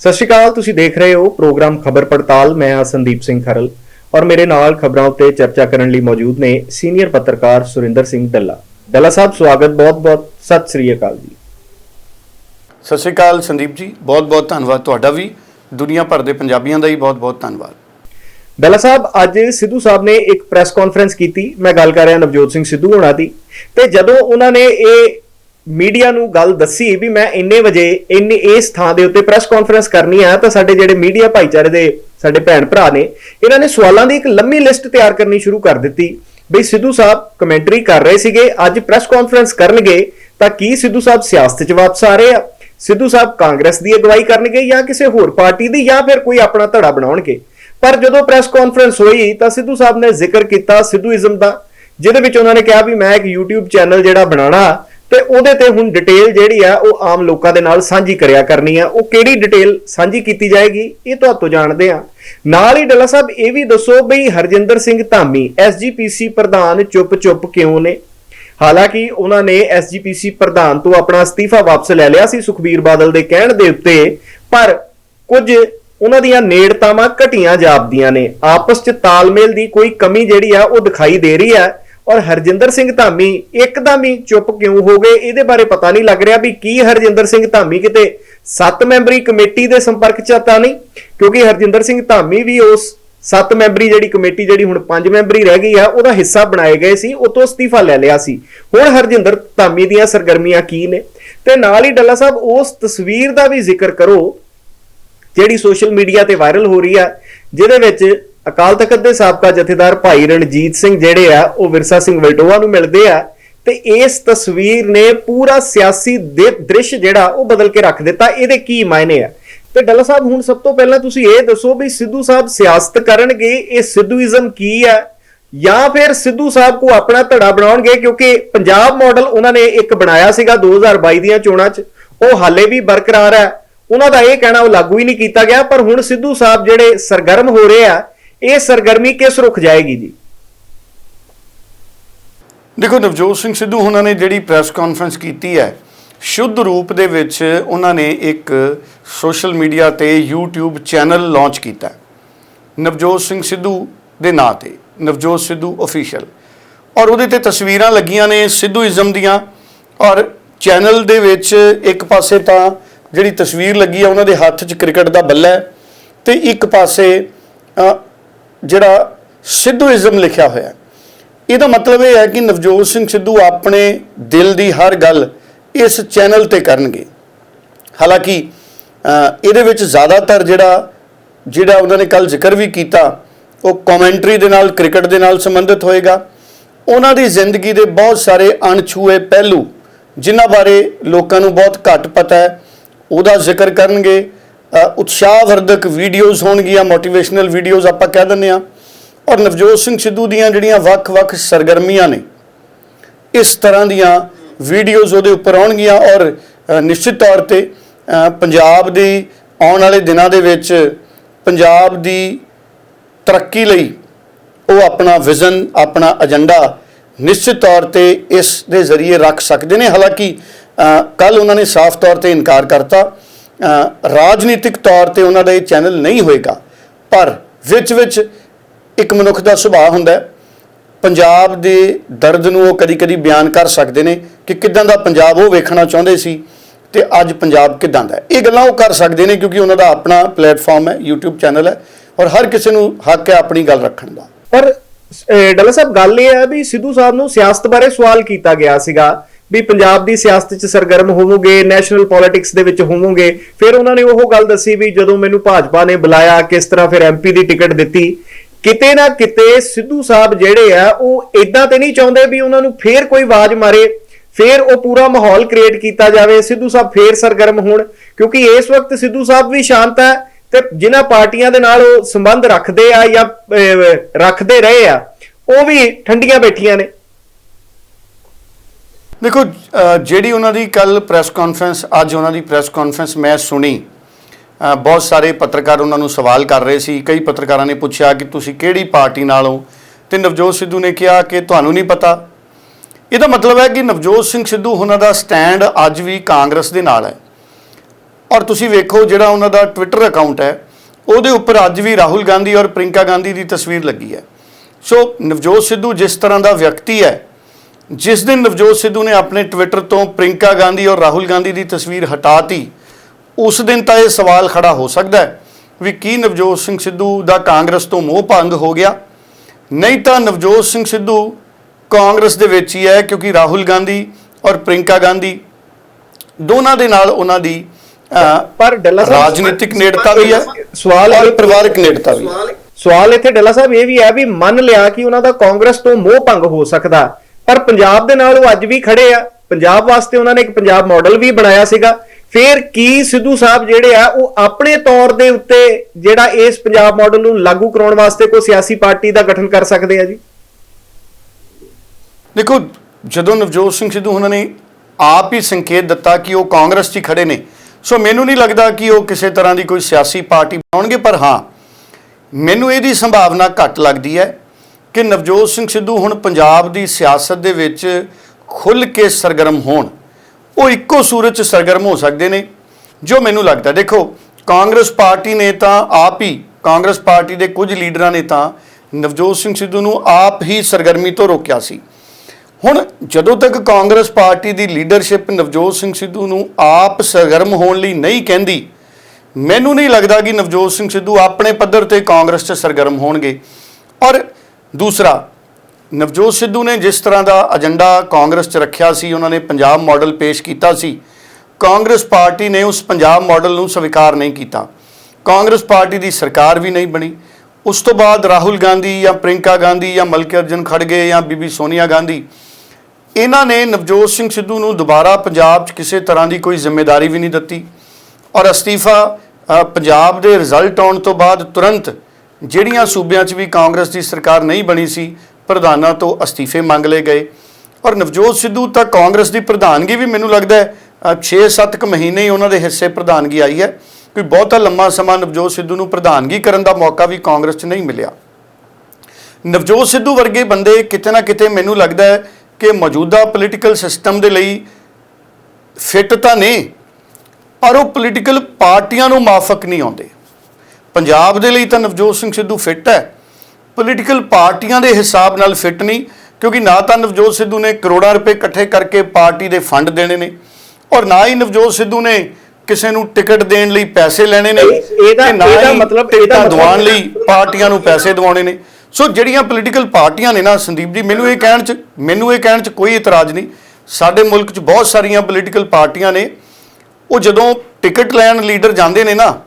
ਸਤਿ ਸ਼੍ਰੀ ਅਕਾਲ ਤੁਸੀਂ ਦੇਖ ਰਹੇ ਹੋ ਪ੍ਰੋਗਰਾਮ ਖਬਰ ਪੜਤਾਲ। ਮੈਂ ਹਾਂ ਸੰਦੀਪ ਸਿੰਘ ਖਰਲ ਔਰ ਮੇਰੇ ਨਾਲ ਖਬਰਾਂ ਉੱਤੇ ਚਰਚਾ ਕਰਨ ਲਈ ਮੌਜੂਦ ਨੇ ਸੀਨੀਅਰ ਪੱਤਰਕਾਰ ਸੁਰਿੰਦਰ ਸਿੰਘ ਦੱਲਾ ਦੱਲਾ ਸਾਹਿਬ ਸਵਾਗਤ ਬਹੁਤ-ਬਹੁਤ ਸਤਿ ਸ਼੍ਰੀ ਅਕਾਲ ਜੀ। ਸਤਿ ਸ਼੍ਰੀ ਅਕਾਲ ਸੰਦੀਪ ਜੀ ਬਹੁਤ ਬਹੁਤ ਧੰਨਵਾਦ ਤੁਹਾਡਾ ਵੀ। ਦੁਨੀਆ ਭਰ ਦੇ ਪੰਜਾਬੀਆਂ ਦਾ ਹੀ ਬਹੁਤ ਬਹੁਤ ਧੰਨਵਾਦ। ਦੱਲਾ ਸਾਹਿਬ ਅੱਜ ਸਿੱਧੂ ਸਾਹਿਬ ਨੇ ਇੱਕ ਪ੍ਰੈਸ ਕਾਨਫਰੰਸ ਕੀਤੀ। ਮੈਂ ਗੱਲ ਕਰ ਰਿਹਾ ਨਵਜੋਤ ਸਿੰਘ ਸਿੱਧੂ ਹੋਣਾ ਦੀ। ਤੇ ਜਦੋਂ ਉਹਨਾਂ ਨੇ ਇਹ ਮੀਡੀਆ ਨੂੰ ਗੱਲ ਦੱਸੀ ਵੀ ਮੈਂ ਇੰਨੇ ਵਜੇ ਇੰਨੇ ਇਸ ਥਾਂ ਦੇ ਉੱਤੇ ਪ੍ਰੈਸ ਕਾਨਫਰੰਸ ਕਰਨੀ ਆ ਤਾਂ ਸਾਡੇ ਜਿਹੜੇ ਮੀਡੀਆ ਭਾਈਚਾਰੇ ਦੇ ਸਾਡੇ ਭੈਣ ਭਰਾ ਨੇ, ਇਹਨਾਂ ਨੇ ਸਵਾਲਾਂ ਦੀ ਇੱਕ ਲੰਮੀ ਲਿਸਟ ਤਿਆਰ ਕਰਨੀ ਸ਼ੁਰੂ ਕਰ ਦਿੱਤੀ। ਬਈ ਸਿੱਧੂ ਸਾਹਿਬ ਕਮੈਂਟਰੀ ਕਰ ਰਹੇ ਸੀਗੇ, ਅੱਜ ਪ੍ਰੈਸ ਕਾਨਫਰੰਸ ਕਰਨਗੇ, ਤਾਂ ਕੀ ਸਿੱਧੂ ਸਾਹਿਬ ਸਿਆਸਤ 'ਚ ਵਾਪਸ ਆ ਰਹੇ ਆ? ਸਿੱਧੂ ਸਾਹਿਬ ਕਾਂਗਰਸ ਦੀ ਅਗਵਾਈ ਕਰਨਗੇ ਜਾਂ ਕਿਸੇ ਹੋਰ ਪਾਰਟੀ ਦੀ ਜਾਂ ਫਿਰ ਕੋਈ ਆਪਣਾ ਧੜਾ ਬਣਾਉਣਗੇ? ਪਰ ਜਦੋਂ ਪ੍ਰੈਸ ਕਾਨਫਰੰਸ ਹੋਈ ਤਾਂ ਸਿੱਧੂ ਸਾਹਿਬ ਨੇ ਜ਼ਿਕਰ ਕੀਤਾ ਸਿੱਧੂਇਜ਼ਮ ਦਾ, ਜਿਹਦੇ ਵਿੱਚ ਉਹਨਾਂ ਨੇ ਕਿਹਾ ਵੀ ਮੈਂ ਇੱਕ YouTube ਚੈਨਲ ਜਿਹੜਾ ਬਣਾਉਣਾ ਤੇ ਉਹਦੇ ਤੇ ਹੁਣ ਡਿਟੇਲ ਜਿਹੜੀ ਆ, ਉਹ ਆਮ ਲੋਕਾਂ ਦੇ ਨਾਲ ਸਾਂਝੀ ਕਰਿਆ ਕਰਨੀ ਆ। ਉਹ ਕਿਹੜੀ ਡਿਟੇਲ ਸਾਂਝੀ ਕੀਤੀ ਜਾਏਗੀ, ਇਹ ਤੁਹਾਤੋਂ ਜਾਣਦੇ ਆ। ਨਾਲ ਹੀ ਡੱਲਾ ਸਾਹਿਬ, ਇਹ ਵੀ ਦੱਸੋ ਬਈ ਹਰਜਿੰਦਰ ਸਿੰਘ ਧਾਮੀ ਐਸਜੀਪੀਸੀ ਪ੍ਰਧਾਨ ਚੁੱਪ-ਚੁੱਪ ਕਿਉਂ ਨੇ? ਹਾਲਾਂਕਿ ਉਹਨਾਂ ਨੇ ਐਸਜੀਪੀਸੀ ਪ੍ਰਧਾਨ ਤੋਂ ਆਪਣਾ ਅਸਤੀਫਾ ਵਾਪਸ ਲੈ ਲਿਆ ਸੀ ਸੁਖਬੀਰ ਬਾਦਲ ਦੇ ਕਹਿਣ ਦੇ ਉੱਤੇ, ਪਰ ਕੁਝ ਉਹਨਾਂ ਦੀਆਂ ਨੇੜਤਾਵਾਂ ਘਟੀਆਂ ਜਾਪਦੀਆਂ ਨੇ। ਆਪਸ 'ਚ ਤਾਲਮੇਲ ਦੀ ਕੋਈ ਕਮੀ ਜਿਹੜੀ ਆ, ਉਹ ਦਿਖਾਈ ਦੇ ਰਹੀ ਆ। ਔਰ ਹਰਜਿੰਦਰ ਸਿੰਘ ਧਾਮੀ ਇੱਕਦਮ ਹੀ ਚੁੱਪ ਕਿਉਂ ਹੋ ਗਏ? ਇਹਦੇ ਬਾਰੇ ਪਤਾ ਨਹੀਂ ਲੱਗ ਰਿਹਾ ਵੀ ਕੀ ਹਰਜਿੰਦਰ ਸਿੰਘ ਧਾਮੀ ਕਿਤੇ ਸੱਤ ਮੈਂਬਰੀ ਕਮੇਟੀ ਦੇ ਸੰਪਰਕ 'ਚ ਤਾਂ ਨਹੀਂ? ਕਿਉਂਕਿ ਹਰਜਿੰਦਰ ਸਿੰਘ ਧਾਮੀ ਵੀ ਉਸ ਸੱਤ ਮੈਂਬਰੀ ਜਿਹੜੀ ਕਮੇਟੀ ਜਿਹੜੀ ਹੁਣ ਪੰਜ ਮੈਂਬਰੀ ਰਹਿ ਗਈ ਆ, ਉਹਦਾ ਹਿੱਸਾ ਬਣਾਏ ਗਏ ਸੀ, ਉਹ ਤੋਂ ਅਸਤੀਫਾ ਲੈ ਲਿਆ ਸੀ। ਹੁਣ ਹਰਜਿੰਦਰ ਧਾਮੀ ਦੀਆਂ ਸਰਗਰਮੀਆਂ ਕੀ ਨੇ? ਤੇ ਨਾਲ ਹੀ ਡੱਲਾ ਸਾਹਿਬ, ਉਸ ਤਸਵੀਰ ਦਾ ਵੀ ਜ਼ਿਕਰ ਕਰੋ, ਜਿਹੜੀ ਸੋਸ਼ਲ ਮੀਡੀਆ ਤੇ ਵਾਇਰਲ ਹੋ ਰਹੀ ਆ, ਜਿਹਦੇ ਵਿੱਚ ਅਕਾਲ ਤਖਤ ਦੇ ਸਾਬਕਾ ਜਥੇਦਾਰ ਭਾਈ ਰਣਜੀਤ ਸਿੰਘ ਜਿਹੜੇ ਆ, ਉਹ ਵਿਰਸਾ ਸਿੰਘ ਵਲਟੋਆ ਨੂੰ ਮਿਲਦੇ ਆ ਤੇ ਇਸ ਤਸਵੀਰ ਨੇ ਪੂਰਾ ਸਿਆਸੀ ਦੇ- ਦ੍ਰਿਸ਼ ਜਿਹੜਾ, ਉਹ ਬਦਲ ਕੇ ਰੱਖ ਦਿੱਤਾ। ਇਹਦੇ ਕੀ ਮਾਇਨੇ ਆ? ਤੇ ਡੱਲਾ ਸਾਹਿਬ, ਹੁਣ ਸਭ ਤੋਂ ਪਹਿਲਾਂ ਤੁਸੀਂ ਇਹ ਦੱਸੋ ਵੀ ਸਿੱਧੂ ਸਾਹਿਬ ਸਿਆਸਤ ਕਰਨਗੇ, ਇਹ ਸਿੱਧੂਇਜ਼ਮ ਕੀ ਹੈ ਜਾਂ ਫਿਰ ਸਿੱਧੂ ਸਾਹਿਬ ਕੋ ਆਪਣਾ ਧੜਾ ਬਣਾਉਣਗੇ, ਕਿਉਂਕਿ ਪੰਜਾਬ ਮਾਡਲ ਉਹਨਾਂ ਨੇ ਇੱਕ ਬਣਾਇਆ ਸੀਗਾ 2022 ਦੀਆਂ ਚੋਣਾਂ 'ਚ, ਉਹ ਹਾਲੇ ਵੀ ਬਰਕਰਾਰ ਹੈ ਉਹਨਾਂ ਦਾ ਇਹ ਕਹਿਣਾ ਉਹ ਲਾਗੂ ਹੀ ਨਹੀਂ ਕੀਤਾ ਗਿਆ, ਪਰ ਹੁਣ ਸਿੱਧੂ ਸਾਹਿਬ ਜਿਹੜੇ ਸਰਗਰਮ ਹੋ ਰਹੇ ਆ ਇਹ ਸਰਗਰਮੀ ਕਿਸ ਰੁਖ ਜਾਏਗੀ ਜੀ? ਦੇਖੋ, ਨਵਜੋਤ ਸਿੰਘ ਸਿੱਧੂ ਉਹਨਾਂ ਨੇ ਜਿਹੜੀ ਪ੍ਰੈਸ ਕਾਨਫਰੰਸ ਕੀਤੀ ਹੈ, ਸ਼ੁੱਧ ਰੂਪ ਦੇ ਵਿੱਚ ਉਹਨਾਂ ਨੇ ਇੱਕ ਸੋਸ਼ਲ ਮੀਡੀਆ ਤੇ YouTube ਚੈਨਲ ਲਾਂਚ ਕੀਤਾ ਨਵਜੋਤ ਸਿੰਘ ਸਿੱਧੂ ਦੇ ਨਾਂ ਤੇ, ਨਵਜੋਤ ਸਿੱਧੂ ਅਫੀਸ਼ੀਅਲ ਔਰ ਉਹਦੇ ਤੇ ਤਸਵੀਰਾਂ ਲੱਗੀਆਂ ਨੇ ਸਿੱਧੂਇਜ਼ਮ ਦੀਆਂ। ਔਰ ਚੈਨਲ ਦੇ ਵਿੱਚ ਇੱਕ ਪਾਸੇ ਤਾਂ ਜਿਹੜੀ ਤਸਵੀਰ ਲੱਗੀ ਆ, ਉਹਨਾਂ ਦੇ ਹੱਥ 'ਚ ਕ੍ਰਿਕਟ ਦਾ ਬੱਲਾ ਹੈ ਤੇ ਇੱਕ ਪਾਸੇ ਜਿਹੜਾ ਸਿੱਧੂਇਜ਼ਮ ਲਿਖਿਆ ਹੋਇਆ ਇਹਦਾ ਮਤਲਬ ਇਹ ਹੈ ਕਿ ਨਵਜੋਤ ਸਿੰਘ ਸਿੱਧੂ ਆਪਣੇ ਦਿਲ ਦੀ ਹਰ ਗੱਲ ਇਸ ਚੈਨਲ ਤੇ ਕਰਨਗੇ। ਹਾਲਾਂਕਿ ਇਹਦੇ ਵਿੱਚ ਜ਼ਿਆਦਾਤਰ ਜਿਹੜਾ ਜਿਹੜਾ ਉਹਨਾਂ ਨੇ ਕੱਲ ਜ਼ਿਕਰ ਵੀ ਕੀਤਾ, ਉਹ ਕਮੈਂਟਰੀ ਦੇ ਨਾਲ, ਕ੍ਰਿਕਟ ਦੇ ਨਾਲ ਸੰਬੰਧਿਤ ਹੋਏਗਾ। ਉਹਨਾਂ ਦੀ ਜ਼ਿੰਦਗੀ ਦੇ ਬਹੁਤ ਸਾਰੇ ਅਣਛੂਏ ਪਹਿਲੂ, ਜਿਨ੍ਹਾਂ ਬਾਰੇ ਲੋਕਾਂ ਨੂੰ ਬਹੁਤ ਘੱਟ ਪਤਾ ਹੈ, ਉਹਦਾ ਜ਼ਿਕਰ ਕਰਨਗੇ। ਉਤਸ਼ਾਹਵਰਧਕ ਵੀਡੀਓਜ਼ ਹੋਣਗੀਆਂ ਮੋਟੀਵੇਸ਼ਨਲ ਵੀਡੀਓਜ਼ ਆਪਾਂ ਕਹਿ ਦਿੰਦੇ ਆ ਔਰ ਨਵਜੋਤ ਸਿੰਘ ਸਿੱਧੂ ਦੀਆਂ ਜਿਹੜੀਆਂ ਵੱਖ-ਵੱਖ ਸਰਗਰਮੀਆਂ ਨੇ, ਇਸ ਤਰ੍ਹਾਂ ਦੀਆਂ ਵੀਡੀਓਜ਼ ਉਹਦੇ ਉੱਪਰ ਆਉਣਗੀਆਂ। ਔਰ ਨਿਸ਼ਚਿਤ ਤੌਰ ਤੇ ਪੰਜਾਬ ਦੀ ਆਉਣ ਵਾਲੇ ਦਿਨਾਂ ਦੇ ਵਿੱਚ ਪੰਜਾਬ ਦੀ ਤਰੱਕੀ ਲਈ ਉਹ ਆਪਣਾ ਵਿਜ਼ਨ ਆਪਣਾ ਏਜੰਡਾ ਨਿਸ਼ਚਿਤ ਤੌਰ ਤੇ ਇਸ ਦੇ ਜ਼ਰੀਏ ਰੱਖ ਸਕਦੇ ਨੇ। ਹਾਲਾਂਕਿ ਕੱਲ ਉਹਨਾਂ ਨੇ ਸਾਫ਼ ਤੌਰ ਤੇ ਇਨਕਾਰ ਕਰਤਾ। ਰਾਜਨੀਤਿਕ ਤੌਰ ਤੇ ਉਹਨਾਂ ਦਾ ਇਹ ਚੈਨਲ ਨਹੀਂ ਹੋਏਗਾ। ਪਰ ਵਿੱਚ ਵਿੱਚ ਇੱਕ ਮਨੁੱਖ ਦਾ ਸੁਭਾਅ ਹੁੰਦਾ ਪੰਜਾਬ ਦੇ ਦਰਦ ਨੂੰ ਉਹ ਕਦੀ-ਕਦੀ ਬਿਆਨ ਕਰ ਸਕਦੇ ਨੇ ਕਿ ਕਿਦਾਂ ਦਾ ਪੰਜਾਬ ਉਹ ਵੇਖਣਾ ਚਾਹੁੰਦੇ ਸੀ ਤੇ ਅੱਜ ਪੰਜਾਬ ਕਿਦਾਂ ਦਾ ਇਹ ਗੱਲਾਂ ਉਹ ਕਰ ਸਕਦੇ ਨੇ ਕਿਉਂਕਿ ਉਹਨਾਂ ਦਾ ਆਪਣਾ ਪਲੇਟਫਾਰਮ ਹੈ YouTube ਚੈਨਲ ਹੈ ਔਰ ਹਰ ਕਿਸੇ ਨੂੰ ਹੱਕ ਹੈ ਆਪਣੀ ਗੱਲ ਰੱਖਣ ਦਾ। ਪਰ ਅਹ, ਡੱਲਾ ਸਾਹਿਬ ਗੱਲ ਇਹ ਹੈ ਵੀ ਸਿੱਧੂ ਸਾਹਿਬ ਨੂੰ ਸਿਆਸਤ ਬਾਰੇ ਸਵਾਲ ਕੀਤਾ ਗਿਆ ਸੀਗਾ। ਵੀ ਪੰਜਾਬ ਦੀ ਸਿਆਸਤ 'ਚ ਸਰਗਰਮ ਹੋਵੋਗੇ ਨੈਸ਼ਨਲ ਪੋਲਿਟਿਕਸ ਦੇ ਵਿੱਚ ਹੋਵੋਗੇ। ਫਿਰ ਉਹਨਾਂ ਨੇ ਉਹ ਗੱਲ ਦੱਸੀ ਵੀ ਜਦੋਂ ਮੈਨੂੰ ਭਾਜਪਾ ਨੇ ਬੁਲਾਇਆ, ਕਿਸ ਤਰ੍ਹਾਂ ਫਿਰ ਐਮਪੀ ਦੀ ਟਿਕਟ ਦਿੱਤੀ। ਕਿਤੇ ਨਾ ਕਿਤੇ ਸਿੱਧੂ ਸਾਹਿਬ ਜਿਹੜੇ ਆ, ਉਹ ਇਦਾਂ ਤੇ ਨਹੀਂ ਚਾਹੁੰਦੇ ਵੀ ਉਹਨਾਂ ਨੂੰ ਫੇਰ ਕੋਈ ਆਵਾਜ਼ ਮਾਰੇ। ਫੇਰ ਉਹ ਪੂਰਾ ਮਾਹੌਲ ਕ੍ਰੀਏਟ ਕੀਤਾ ਜਾਵੇ, ਸਿੱਧੂ ਸਾਹਿਬ ਫੇਰ ਸਰਗਰਮ ਹੋਣ। ਕਿਉਂਕਿ ਇਸ ਵਕਤ ਸਿੱਧੂ ਸਾਹਿਬ ਵੀ ਸ਼ਾਂਤ ਹੈ ਤੇ ਜਿਨ੍ਹਾਂ ਪਾਰਟੀਆਂ ਦੇ ਨਾਲ ਉਹ ਸੰਬੰਧ ਰੱਖਦੇ ਆ ਜਾਂ ਰੱਖਦੇ ਰਹੇ ਆ, ਉਹ ਵੀ ਠੰਡੀਆਂ ਬੈਠੀਆਂ ਨੇ। ਦੇਖੋ ਜਿਹੜੀ ਉਹਨਾਂ ਦੀ ਕੱਲ ਪ੍ਰੈਸ ਕਾਨਫਰੰਸ ਅੱਜ ਉਹਨਾਂ ਦੀ ਪ੍ਰੈਸ ਕਾਨਫਰੰਸ ਮੈਂ ਸੁਣੀ ਬਹੁਤ ਸਾਰੇ ਪੱਤਰਕਾਰ ਉਹਨਾਂ ਨੂੰ ਸਵਾਲ ਕਰ ਰਹੇ ਸੀ। ਕਈ ਪੱਤਰਕਾਰਾਂ ਨੇ ਪੁੱਛਿਆ ਕਿ ਤੁਸੀਂ ਕਿਹੜੀ ਪਾਰਟੀ ਨਾਲ ਹੋ? ਤੇ ਨਵਜੋਤ ਸਿੱਧੂ ਨੇ ਕਿਹਾ ਕਿ ਤੁਹਾਨੂੰ ਨਹੀਂ ਪਤਾ। ਇਹਦਾ ਮਤਲਬ ਹੈ ਕਿ ਨਵਜੋਤ ਸਿੰਘ ਸਿੱਧੂ ਉਹਨਾਂ ਦਾ ਸਟੈਂਡ ਅੱਜ ਵੀ ਕਾਂਗਰਸ ਦੇ ਨਾਲ ਹੈ। ਔਰ ਤੁਸੀਂ ਵੇਖੋ, ਜਿਹੜਾ ਉਹਨਾਂ ਦਾ ਟਵਿੱਟਰ ਅਕਾਊਂਟ ਹੈ, ਉਹਦੇ ਉੱਪਰ ਅੱਜ ਵੀ ਰਾਹੁਲ ਗਾਂਧੀ ਔਰ ਪ੍ਰਿੰਕਾ ਗਾਂਧੀ ਦੀ ਤਸਵੀਰ ਲੱਗੀ ਹੈ। ਸੋ ਨਵਜੋਤ ਸਿੱਧੂ ਜਿਸ ਤਰ੍ਹਾਂ ਦਾ ਵਿਅਕਤੀ ਹੈ ਜਿਸ ਦਿਨ ਨਵਜੋਤ ਸਿੱਧੂ ਨੇ ਆਪਣੇ ਟਵਿੱਟਰ ਤੋਂ ਪ੍ਰਿੰਕਾ ਗਾਂਧੀ ਔਰ ਰਾਹੁਲ ਗਾਂਧੀ ਦੀ ਤਸਵੀਰ ਹਟਾਤੀ ਉਸ ਦਿਨ ਤਾਂ ਇਹ ਸਵਾਲ ਖੜਾ ਹੋ ਸਕਦਾ ਹੈ ਵੀ ਕੀ ਨਵਜੋਤ ਸਿੰਘ ਸਿੱਧੂ ਦਾ ਕਾਂਗਰਸ ਤੋਂ ਮੋਹ ਭੰਗ ਹੋ ਗਿਆ? ਨਹੀਂ ਤਾਂ ਨਵਜੋਤ ਸਿੰਘ ਸਿੱਧੂ ਕਾਂਗਰਸ ਦੇ ਵਿੱਚ ਹੀ ਹੈ ਕਿਉਂਕਿ ਰਾਹੁਲ ਗਾਂਧੀ ਔਰ ਪ੍ਰਿੰਕਾ ਗਾਂਧੀ ਦੋਨਾਂ ਦੇ ਨਾਲ ਉਹਨਾਂ ਦੀ ਪਰ ਡੱਲਾ ਸਾਹਿਬ ਰਾਜਨੀਤਿਕ ਨੇੜਤਾ ਵੀ ਹੈ ਸਵਾਲ ਇਹ- ਪਰਿਵਾਰਕ ਨੇੜਤਾ ਵੀ ਸਵਾਲ ਇੱਥੇ ਡੱਲਾ ਸਾਹਿਬ ਇਹ ਵੀ ਹੈ ਵੀ ਮੰਨ ਲਿਆ ਕਿ ਉਹਨਾਂ ਦਾ ਕਾਂਗਰਸ ਤੋਂ ਮੋਹ ਭੰਗ ਹੋ ਸਕਦਾ। ਪਰ ਪੰਜਾਬ ਦੇ ਨਾਲ ਉਹ ਅੱਜ ਵੀ ਖੜੇ ਆ। ਪੰਜਾਬ ਵਾਸਤੇ ਉਹਨਾਂ ਨੇ ਇੱਕ ਪੰਜਾਬ ਮਾਡਲ ਵੀ ਬਣਾਇਆ ਸੀਗਾ। ਫਿਰ ਕੀ ਸਿੱਧੂ ਸਾਹਿਬ ਜਿਹੜੇ ਆ, ਉਹ ਆਪਣੇ ਤੌਰ ਦੇ ਉੱਤੇ ਜਿਹੜਾ ਇਸ ਪੰਜਾਬ ਮਾਡਲ ਨੂੰ ਲਾਗੂ ਕਰਾਉਣ ਵਾਸਤੇ ਕੋਈ ਸਿਆਸੀ ਪਾਰਟੀ ਦਾ ਗਠਨ ਕਰ ਸਕਦੇ ਆ ਜੀ? ਦੇਖੋ, ਜਦੋਂ ਨਵਜੋਤ ਸਿੰਘ ਸਿੱਧੂ ਉਹਨਾਂ ਨੇ ਆਪ ਹੀ ਸੰਕੇਤ ਦਿੱਤਾ ਕਿ ਉਹ ਕਾਂਗਰਸ 'ਚ ਹੀ ਖੜੇ ਨੇ, ਸੋ ਮੈਨੂੰ ਨਹੀਂ ਲੱਗਦਾ ਕਿ ਉਹ ਕਿਸੇ ਤਰ੍ਹਾਂ ਦੀ ਕੋਈ ਸਿਆਸੀ ਪਾਰਟੀ ਬਣਾਉਣਗੇ, ਪਰ ਹਾਂ, ਮੈਨੂੰ ਇਹਦੀ ਸੰਭਾਵਨਾ ਘੱਟ ਲੱਗਦੀ ਹੈ। ਕਿ ਨਵਜੋਤ ਸਿੰਘ ਸਿੱਧੂ ਹੁਣ ਪੰਜਾਬ ਦੀ ਸਿਆਸਤ ਦੇ ਵਿੱਚ ਖੁੱਲ੍ਹ ਕੇ ਸਰਗਰਮ ਹੋਣ। ਉਹ ਇੱਕੋ ਸੂਰਜ 'ਚ ਸਰਗਰਮ ਹੋ ਸਕਦੇ ਨੇ, ਜੋ ਮੈਨੂੰ ਲੱਗਦਾ। ਦੇਖੋ, ਕਾਂਗਰਸ ਪਾਰਟੀ ਨੇ ਤਾਂ ਆਪ ਹੀ, ਕਾਂਗਰਸ ਪਾਰਟੀ ਦੇ ਕੁਝ ਲੀਡਰਾਂ ਨੇ ਤਾਂ ਨਵਜੋਤ ਸਿੰਘ ਸਿੱਧੂ ਨੂੰ ਆਪ ਹੀ ਸਰਗਰਮੀ ਤੋਂ ਰੋਕਿਆ ਸੀ। ਹੁਣ ਜਦੋਂ ਤੱਕ ਕਾਂਗਰਸ ਪਾਰਟੀ ਦੀ ਲੀਡਰਸ਼ਿਪ ਨਵਜੋਤ ਸਿੰਘ ਸਿੱਧੂ ਨੂੰ ਆਪ ਸਰਗਰਮ ਹੋਣ ਲਈ ਨਹੀਂ ਕਹਿੰਦੀ, ਮੈਨੂੰ ਨਹੀਂ ਲੱਗਦਾ ਕਿ ਨਵਜੋਤ ਸਿੰਘ ਸਿੱਧੂ ਆਪਣੇ ਪੱਧਰ ਤੇ ਕਾਂਗਰਸ 'ਚ ਸਰਗਰਮ ਹੋਣਗੇ। ਔਰ ਦੂਸਰਾ, ਨਵਜੋਤ ਸਿੱਧੂ ਨੇ ਜਿਸ ਤਰ੍ਹਾਂ ਦਾ ਏਜੰਡਾ ਕਾਂਗਰਸ 'ਚ ਰੱਖਿਆ ਸੀ, ਉਹਨਾਂ ਨੇ ਪੰਜਾਬ ਮਾਡਲ ਪੇਸ਼ ਕੀਤਾ ਸੀ। ਕਾਂਗਰਸ ਪਾਰਟੀ ਨੇ ਉਸ ਪੰਜਾਬ ਮਾਡਲ ਨੂੰ ਸਵੀਕਾਰ ਨਹੀਂ ਕੀਤਾ। ਕਾਂਗਰਸ ਪਾਰਟੀ ਦੀ ਸਰਕਾਰ ਵੀ ਨਹੀਂ ਬਣੀ। ਉਸ ਤੋਂ ਬਾਅਦ ਰਾਹੁਲ ਗਾਂਧੀ ਜਾਂ ਪ੍ਰਿੰਕਾ ਗਾਂਧੀ ਜਾਂ ਮਲਕੀ ਅਰਜਨ ਖੜਗੇ ਜਾਂ ਬੀਬੀ ਸੋਨੀਆ ਗਾਂਧੀ, ਇਹਨਾਂ ਨੇ ਨਵਜੋਤ ਸਿੰਘ ਸਿੱਧੂ ਨੂੰ ਦੁਬਾਰਾ ਪੰਜਾਬ 'ਚ ਕਿਸੇ ਤਰ੍ਹਾਂ ਦੀ ਕੋਈ ਜ਼ਿੰਮੇਵਾਰੀ ਵੀ ਨਹੀਂ ਦਿੱਤੀ। ਔਰ ਅਸਤੀਫਾ ਪੰਜਾਬ ਦੇ ਰਿਜ਼ਲਟ ਆਉਣ ਤੋਂ ਬਾਅਦ ਤੁਰੰਤ ਜਿਹੜੀਆਂ ਸੂਬਿਆਂ 'ਚ ਵੀ ਕਾਂਗਰਸ ਦੀ ਸਰਕਾਰ ਨਹੀਂ ਬਣੀ ਸੀ, ਪ੍ਰਧਾਨਾਂ ਤੋਂ ਅਸਤੀਫੇ ਮੰਗ ਲਏ ਗਏ। ਔਰ ਨਵਜੋਤ ਸਿੱਧੂ ਤਾਂ ਕਾਂਗਰਸ ਦੀ ਪ੍ਰਧਾਨਗੀ ਵੀ ਮੈਨੂੰ ਲੱਗਦਾ ਹੈ 6-7 ਕੁ ਮਹੀਨੇ ਹੀ ਉਹਨਾਂ ਦੇ ਹਿੱਸੇ ਪ੍ਰਧਾਨਗੀ ਆਈ ਹੈ। ਕੋਈ ਬਹੁਤਾ ਲੰਮਾ ਸਮਾਂ ਨਵਜੋਤ ਸਿੱਧੂ ਨੂੰ ਪ੍ਰਧਾਨਗੀ ਕਰਨ ਦਾ ਮੌਕਾ ਵੀ ਕਾਂਗਰਸ 'ਚ ਨਹੀਂ ਮਿਲਿਆ। ਨਵਜੋਤ ਸਿੱਧੂ ਵਰਗੇ ਬੰਦੇ ਕਿਤੇ ਨਾ ਕਿਤੇ ਮੈਨੂੰ ਲੱਗਦਾ ਹੈ ਕਿ ਮੌਜੂਦਾ ਪੋਲੀਟੀਕਲ ਸਿਸਟਮ ਦੇ ਲਈ ਫਿੱਟ ਤਾਂ ਨੇ, ਪਰ ਉਹ ਪੋਲੀਟੀਕਲ ਪਾਰਟੀਆਂ ਨੂੰ ਮਾਫਕ ਨਹੀਂ ਆਉਂਦੇ। ਪੰਜਾਬ ਦੇ ਲਈ ਤਾਂ ਨਵਜੋਤ ਸਿੰਘ ਸਿੱਧੂ ਫਿੱਟ ਹੈ। ਪੋਲੀਟੀਕਲ ਪਾਰਟੀਆਂ ਦੇ ਹਿਸਾਬ ਨਾਲ ਫਿੱਟ ਨਹੀਂ ਕਿਉਂਕਿ ਨਾ ਤਾਂ ਨਵਜੋਤ ਸਿੱਧੂ ਨੇ ਕਰੋੜਾਂ ਰੁਪਏ ਇਕੱਠੇ ਕਰਕੇ ਪਾਰਟੀ ਦੇ ਫੰਡ ਦੇਣੇ ਨੇ ਔਰ ਨਾ ਹੀ ਨਵਜੋਤ ਸਿੱਧੂ ਨੇ ਕਿਸੇ ਨੂੰ ਟਿਕਟ ਦੇਣ ਲਈ ਪੈਸੇ ਲੈਣੇ ਨੇ ਇਹ- ਇਹਦਾ- ਇਹਦਾ ਮਤਲਬ- ਇਹਦਾ ਦਿਵਾਉਣ ਲਈ ਪਾਰਟੀਆਂ ਨੂੰ ਪੈਸੇ ਦਿਵਾਉਣੇ ਨੇ। ਸੋ ਜਿਹੜੀਆਂ ਪੋਲੀਟੀਕਲ ਪਾਰਟੀਆਂ ਨੇ ਨਾ ਸੰਦੀਪ ਜੀ ਮੈਨੂੰ ਇਹ ਕਹਿਣ ਚ ਮੈਨੂੰ ਇਹ ਕਹਿਣ ਚ ਕੋਈ ਇਤਰਾਜ਼ ਨਹੀਂ। ਸਾਡੇ ਮੁਲਕ 'ਚ ਬਹੁਤ ਸਾਰੀਆਂ ਪੋਲੀਟੀਕਲ ਪਾਰਟੀਆਂ ਨੇ। ਉਹ ਜਦੋਂ ਟਿਕਟ ਲੈਣ ਲੀਡਰ ਜਾਂਦੇ ਨੇ ਨਾ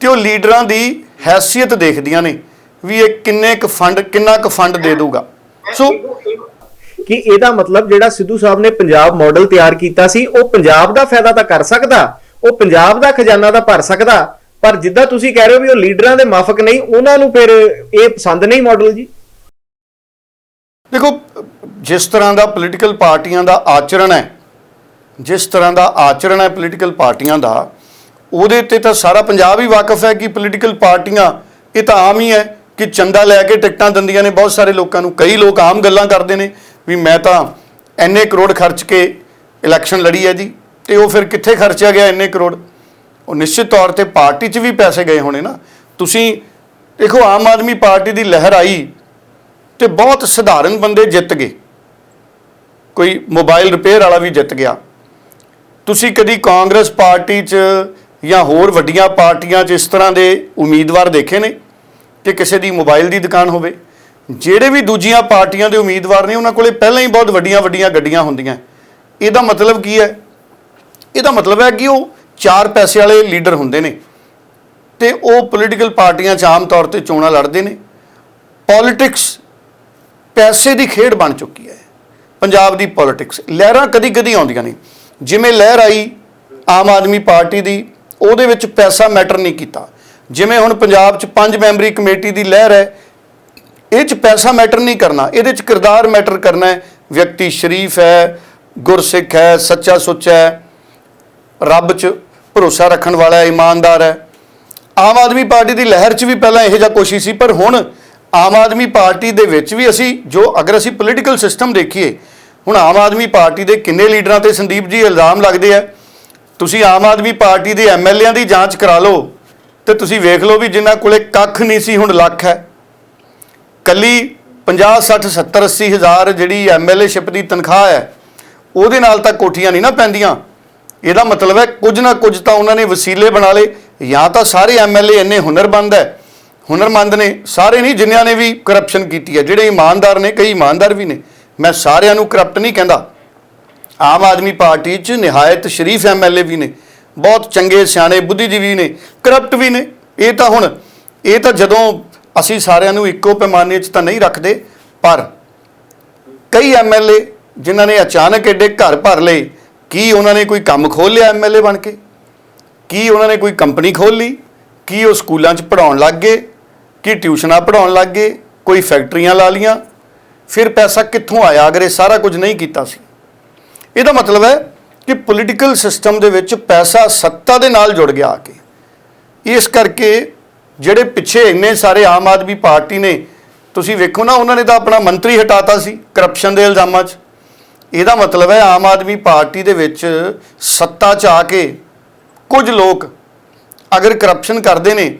ਤੇ ਉਹ ਲੀਡਰਾਂ ਦੀ ਹੈਸੀਅਤ ਦੇਖਦੀਆਂ ਨੇ ਵੀ ਇਹ ਕਿੰਨੇ ਕੁ ਫੰਡ ਕਿੰਨਾ ਕੁ ਫੰਡ ਦੇ ਦੂਗਾ ਸੋ ਕਿ ਇਹਦਾ ਮਤਲਬ ਜਿਹੜਾ ਸਿੱਧੂ ਸਾਹਿਬ ਨੇ ਪੰਜਾਬ ਮਾਡਲ ਤਿਆਰ ਕੀਤਾ ਸੀ ਉਹ ਪੰਜਾਬ ਦਾ ਫਾਇਦਾ ਤਾਂ ਕਰ ਸਕਦਾ ਉਹ ਪੰਜਾਬ ਦਾ ਖਜ਼ਾਨਾ ਤਾਂ ਭਰ ਸਕਦਾ ਪਰ ਜਿੱਦਾਂ ਤੁਸੀਂ ਕਹਿ ਰਹੇ ਹੋ ਵੀ ਉਹ ਲੀਡਰਾਂ ਦੇ ਮਾਫਕ ਨਹੀਂ ਉਹਨਾਂ ਨੂੰ ਫਿਰ ਇਹ ਪਸੰਦ ਨਹੀਂ ਮਾਡਲ ਜੀ? ਦੇਖੋ ਜਿਸ ਤਰ੍ਹਾਂ ਦਾ ਪੋਲੀਟੀਕਲ ਪਾਰਟੀਆਂ ਦਾ ਆਚਰਣ ਹੈ ਜਿਸ ਤਰ੍ਹਾਂ ਦਾ ਆਚਰਣ ਹੈ ਪੋਲੀਟੀਕਲ ਪਾਰਟੀਆਂ ਦਾ ਉਹਦੇ ਤੇ ਤਾਂ ਸਾਰਾ ਪੰਜਾਬ ਹੀ ਵਾਕਿਫ ਹੈ ਕਿ ਪੋਲੀਟੀਕਲ ਪਾਰਟੀਆਂ, ਇਹ ਤਾਂ ਆਮ ਹੀ ਹੈ ਕਿ ਚੰਦਾ ਲੈ ਕੇ ਟਿਕਟਾਂ ਦਿੰਦੀਆਂ ਨੇ। ਬਹੁਤ ਸਾਰੇ ਲੋਕਾਂ ਨੂੰ, ਕਈ ਲੋਕ ਆਮ ਗੱਲਾਂ ਕਰਦੇ ਨੇ ਵੀ ਮੈਂ ਤਾਂ ਇੰਨੇ ਕਰੋੜ ਖਰਚ ਕੇ ਇਲੈਕਸ਼ਨ ਲੜੀ ਹੈ ਜੀ, ਤੇ ਉਹ ਫਿਰ ਕਿੱਥੇ ਖਰਚਿਆ ਗਿਆ ਇੰਨੇ ਕਰੋੜ? ਉਹ ਨਿਸ਼ਚਿਤ ਤੌਰ ਤੇ ਪਾਰਟੀ 'ਚ ਵੀ ਪੈਸੇ ਗਏ ਹੋਣੇ ਨਾ। ਤੁਸੀਂ ਦੇਖੋ, ਆਮ ਆਦਮੀ ਪਾਰਟੀ ਦੀ ਲਹਿਰ ਆਈ ਤੇ ਬਹੁਤ ਸਧਾਰਨ ਬੰਦੇ ਜਿੱਤ ਗਏ। ਕੋਈ ਮੋਬਾਈਲ ਰਿਪੇਅਰ ਵਾਲਾ ਵੀ ਜਿੱਤ ਗਿਆ। ਤੁਸੀਂ ਕਦੀ ਕਾਂਗਰਸ ਪਾਰਟੀ 'ਚ ਜਾਂ ਹੋਰ ਵੱਡੀਆਂ ਪਾਰਟੀਆਂ 'ਚ ਇਸ ਤਰ੍ਹਾਂ ਦੇ ਉਮੀਦਵਾਰ ਦੇਖੇ ਨੇ ਕਿ ਕਿਸੇ ਦੀ ਮੋਬਾਈਲ ਦੀ ਦੁਕਾਨ ਹੋਵੇ, ਜਿਹੜੇ ਵੀ ਦੂਜੀਆਂ ਪਾਰਟੀਆਂ ਦੇ ਉਮੀਦਵਾਰ ਨੇ, ਉਹਨਾਂ ਕੋਲੇ ਪਹਿਲਾਂ ਹੀ ਬਹੁਤ ਵੱਡੀਆਂ ਵੱਡੀਆਂ ਗੱਡੀਆਂ ਹੁੰਦੀਆਂ। ਇਹਦਾ ਮਤਲਬ ਕੀ ਹੈ? ਇਹਦਾ ਮਤਲਬ ਹੈ ਕਿ ਉਹ ਚਾਰ ਪੈਸੇ ਵਾਲੇ ਲੀਡਰ ਹੁੰਦੇ ਨੇ ਤੇ ਉਹ ਪੋਲੀਟੀਕਲ ਪਾਰਟੀਆਂ 'ਚ ਆਮ ਤੌਰ ਤੇ ਚੋਣਾਂ ਲੜਦੇ ਨੇ। ਪੋਲਿਟਿਕਸ ਪੈਸੇ ਦੀ ਖੇਡ ਬਣ ਚੁੱਕੀ ਹੈ। ਪੰਜਾਬ ਦੀ ਪੋਲਿਟਿਕਸ ਲਹਿਰਾਂ ਕਦੀ ਕਦੀ ਆਉਂਦੀਆਂ ਨੇ। ਜਿਵੇਂ ਲਹਿਰ ਆਈ ਆਮ ਆਦਮੀ ਪਾਰਟੀ ਦੀ ਉਹਦੇ ਵਿੱਚ ਪੈਸਾ ਮੈਟਰ ਨਹੀਂ ਕੀਤਾ। ਜਿਵੇਂ ਹੁਣ ਪੰਜਾਬ 'ਚ ਪੰਜ ਮੈਂਬਰੀ ਕਮੇਟੀ ਦੀ ਲਹਿਰ ਹੈ, ਇਹ 'ਚ ਪੈਸਾ ਮੈਟਰ ਨਹੀਂ ਕਰਨਾ। ਇਹਦੇ 'ਚ ਕਿਰਦਾਰ ਮੈਟਰ ਕਰਨਾ ਹੈ। ਵਿਅਕਤੀ ਸ਼ਰੀਫ ਹੈ, ਗੁਰਸਿੱਖ ਹੈ, ਸੱਚਾ ਸੁੱਚਾ ਹੈ, ਰੱਬ 'ਚ ਭਰੋਸਾ ਰੱਖਣ ਵਾਲਾ ਹੈ, ਇਮਾਨਦਾਰ ਹੈ। ਆਮ ਆਦਮੀ ਪਾਰਟੀ ਦੀ ਲਹਿਰ 'ਚ ਵੀ ਪਹਿਲਾਂ ਇਹੋ ਜਿਹਾ ਕੋਸ਼ਿਸ਼ ਸੀ, ਪਰ ਹੁਣ ਆਮ ਆਦਮੀ ਪਾਰਟੀ ਦੇ ਵਿੱਚ ਵੀ ਅਸੀਂ ਜੋ ਅਗਰ ਅਸੀਂ ਪੋਲੀਟੀਕਲ ਸਿਸਟਮ ਦੇਖੀਏ, ਹੁਣ ਆਮ ਆਦਮੀ ਪਾਰਟੀ ਦੇ ਕਿੰਨੇ ਲੀਡਰਾਂ ਤੇ ਸੰਦੀਪ ਜੀ ਇਲਜ਼ਾਮ ਲੱਗਦੇ ਆ ਤੁਸੀਂ ਆਮ ਆਦਮੀ ਪਾਰਟੀ ਦੇ ਐਮਐਲਏਆਂ ਦੀ ਜਾਂਚ ਕਰਾ ਲਓ ਤੇ ਤੁਸੀਂ ਵੇਖ ਲਓ ਵੀ ਜਿਨ੍ਹਾਂ ਕੋਲੇ ਕੱਖ ਨਹੀਂ ਸੀ, ਹੁਣ ਲੱਖ ਹੈ। ਕੱਲੀ 50 60 70 80 ਹਜ਼ਾਰ ਜਿਹੜੀ ਐਮਐਲਏਸ਼ਿਪ ਦੀ ਤਨਖਾਹ ਹੈ, ਉਹਦੇ ਨਾਲ ਤਾਂ ਕੋਠੀਆਂ ਨਹੀਂ ਨਾ ਪੈਂਦੀਆਂ। ਇਹਦਾ ਮਤਲਬ ਹੈ ਕੁਝ ਨਾ ਕੁਝ ਤਾਂ ਉਹਨਾਂ ਨੇ ਵਸੀਲੇ ਬਣਾ ਲਏ। ਜਾਂ ਤਾਂ ਸਾਰੇ ਐਮਐਲਏ ਇੰਨੇ ਹੁਨਰਮੰਦ ਹੈ। ਹੁਨਰਮੰਦ ਨੇ, ਸਾਰੇ ਨਹੀਂ, ਜਿਨ੍ਹਾਂ ਨੇ ਵੀ ਕਰਪਸ਼ਨ ਕੀਤੀ ਹੈ। ਜਿਹੜੇ ਇਮਾਨਦਾਰ ਨੇ, ਕਈ ਇਮਾਨਦਾਰ ਵੀ ਨੇ। ਮੈਂ ਸਾਰਿਆਂ ਨੂੰ ਕਰਪਟ ਨਹੀਂ ਕਹਿੰਦਾ। ਆਮ ਆਦਮੀ ਪਾਰਟੀ 'ਚ ਨਿਹਾਇਤ ਸ਼ਰੀਫ ਐਮਐਲਏ ਵੀ ਨੇ, ਬਹੁਤ ਚੰਗੇ, ਸਿਆਣੇ, ਬੁੱਧੀਜੀਵੀ ਨੇ, ਕਰਪਟ ਵੀ ਨੇ। ਇਹ ਤਾਂ ਹੁਣ, ਇਹ ਤਾਂ ਜਦੋਂ ਅਸੀਂ ਸਾਰਿਆਂ ਨੂੰ ਇੱਕੋ ਪੈਮਾਨੇ 'ਚ ਤਾਂ ਨਹੀਂ ਰੱਖਦੇ, ਪਰ ਕਈ ਐਮਐਲਏ ਜਿਨ੍ਹਾਂ ਨੇ ਅਚਾਨਕ ਐਡੇ ਘਰ ਭਰ ਲਏ, ਕੀ ਉਹਨਾਂ ਨੇ ਕੋਈ ਕੰਮ ਖੋਲ੍ਹ ਲਿਆ ਐਮਐਲਏ ਬਣ ਕੇ? ਕੀ ਉਹਨਾਂ ਨੇ ਕੋਈ ਕੰਪਨੀ ਖੋਲ੍ਹ ਲਈ? ਕੀ ਉਹ ਸਕੂਲਾਂ 'ਚ ਪੜਾਉਣ ਲੱਗ ਗਏ? ਕੀ ਟਿਊਸ਼ਨਾਂ ਪੜਾਉਣ ਲੱਗ ਗਏ? ਕੋਈ ਫੈਕਟਰੀਆਂ ਲਾ ਲੀਆਂ ਫਿਰ ਪੈਸਾ ਕਿੱਥੋਂ ਆਇਆ? ਅਗਰ ਇਹ ਸਾਰਾ ਕੁਝ ਨਹੀਂ ਕੀਤਾ ਸੀ ਇਹਦਾ ਮਤਲਬ ਹੈ ਕਿ ਪੋਲੀਟੀਕਲ ਸਿਸਟਮ ਦੇ ਵਿੱਚ ਪੈਸਾ ਸੱਤਾ ਦੇ ਨਾਲ ਜੁੜ ਗਿਆ ਆ ਕੇ। ਇਸ ਕਰਕੇ ਜਿਹੜੇ ਪਿੱਛੇ ਇੰਨੇ ਸਾਰੇ ਆਮ ਆਦਮੀ ਪਾਰਟੀ ਨੇ, ਤੁਸੀਂ ਵੇਖੋ ਨਾ, ਉਹਨਾਂ ਨੇ ਤਾਂ ਆਪਣਾ ਮੰਤਰੀ ਹਟਾਤਾ ਸੀ ਕਰਪਸ਼ਨ ਦੇ ਇਲਜ਼ਾਮਾਂ 'ਚ। ਇਹਦਾ ਮਤਲਬ ਹੈ ਆਮ ਆਦਮੀ ਪਾਰਟੀ ਦੇ ਵਿੱਚ ਸੱਤਾ 'ਚ ਆ ਕੇ ਕੁਝ ਲੋਕ ਅਗਰ ਕਰਪਸ਼ਨ ਕਰਦੇ ਨੇ,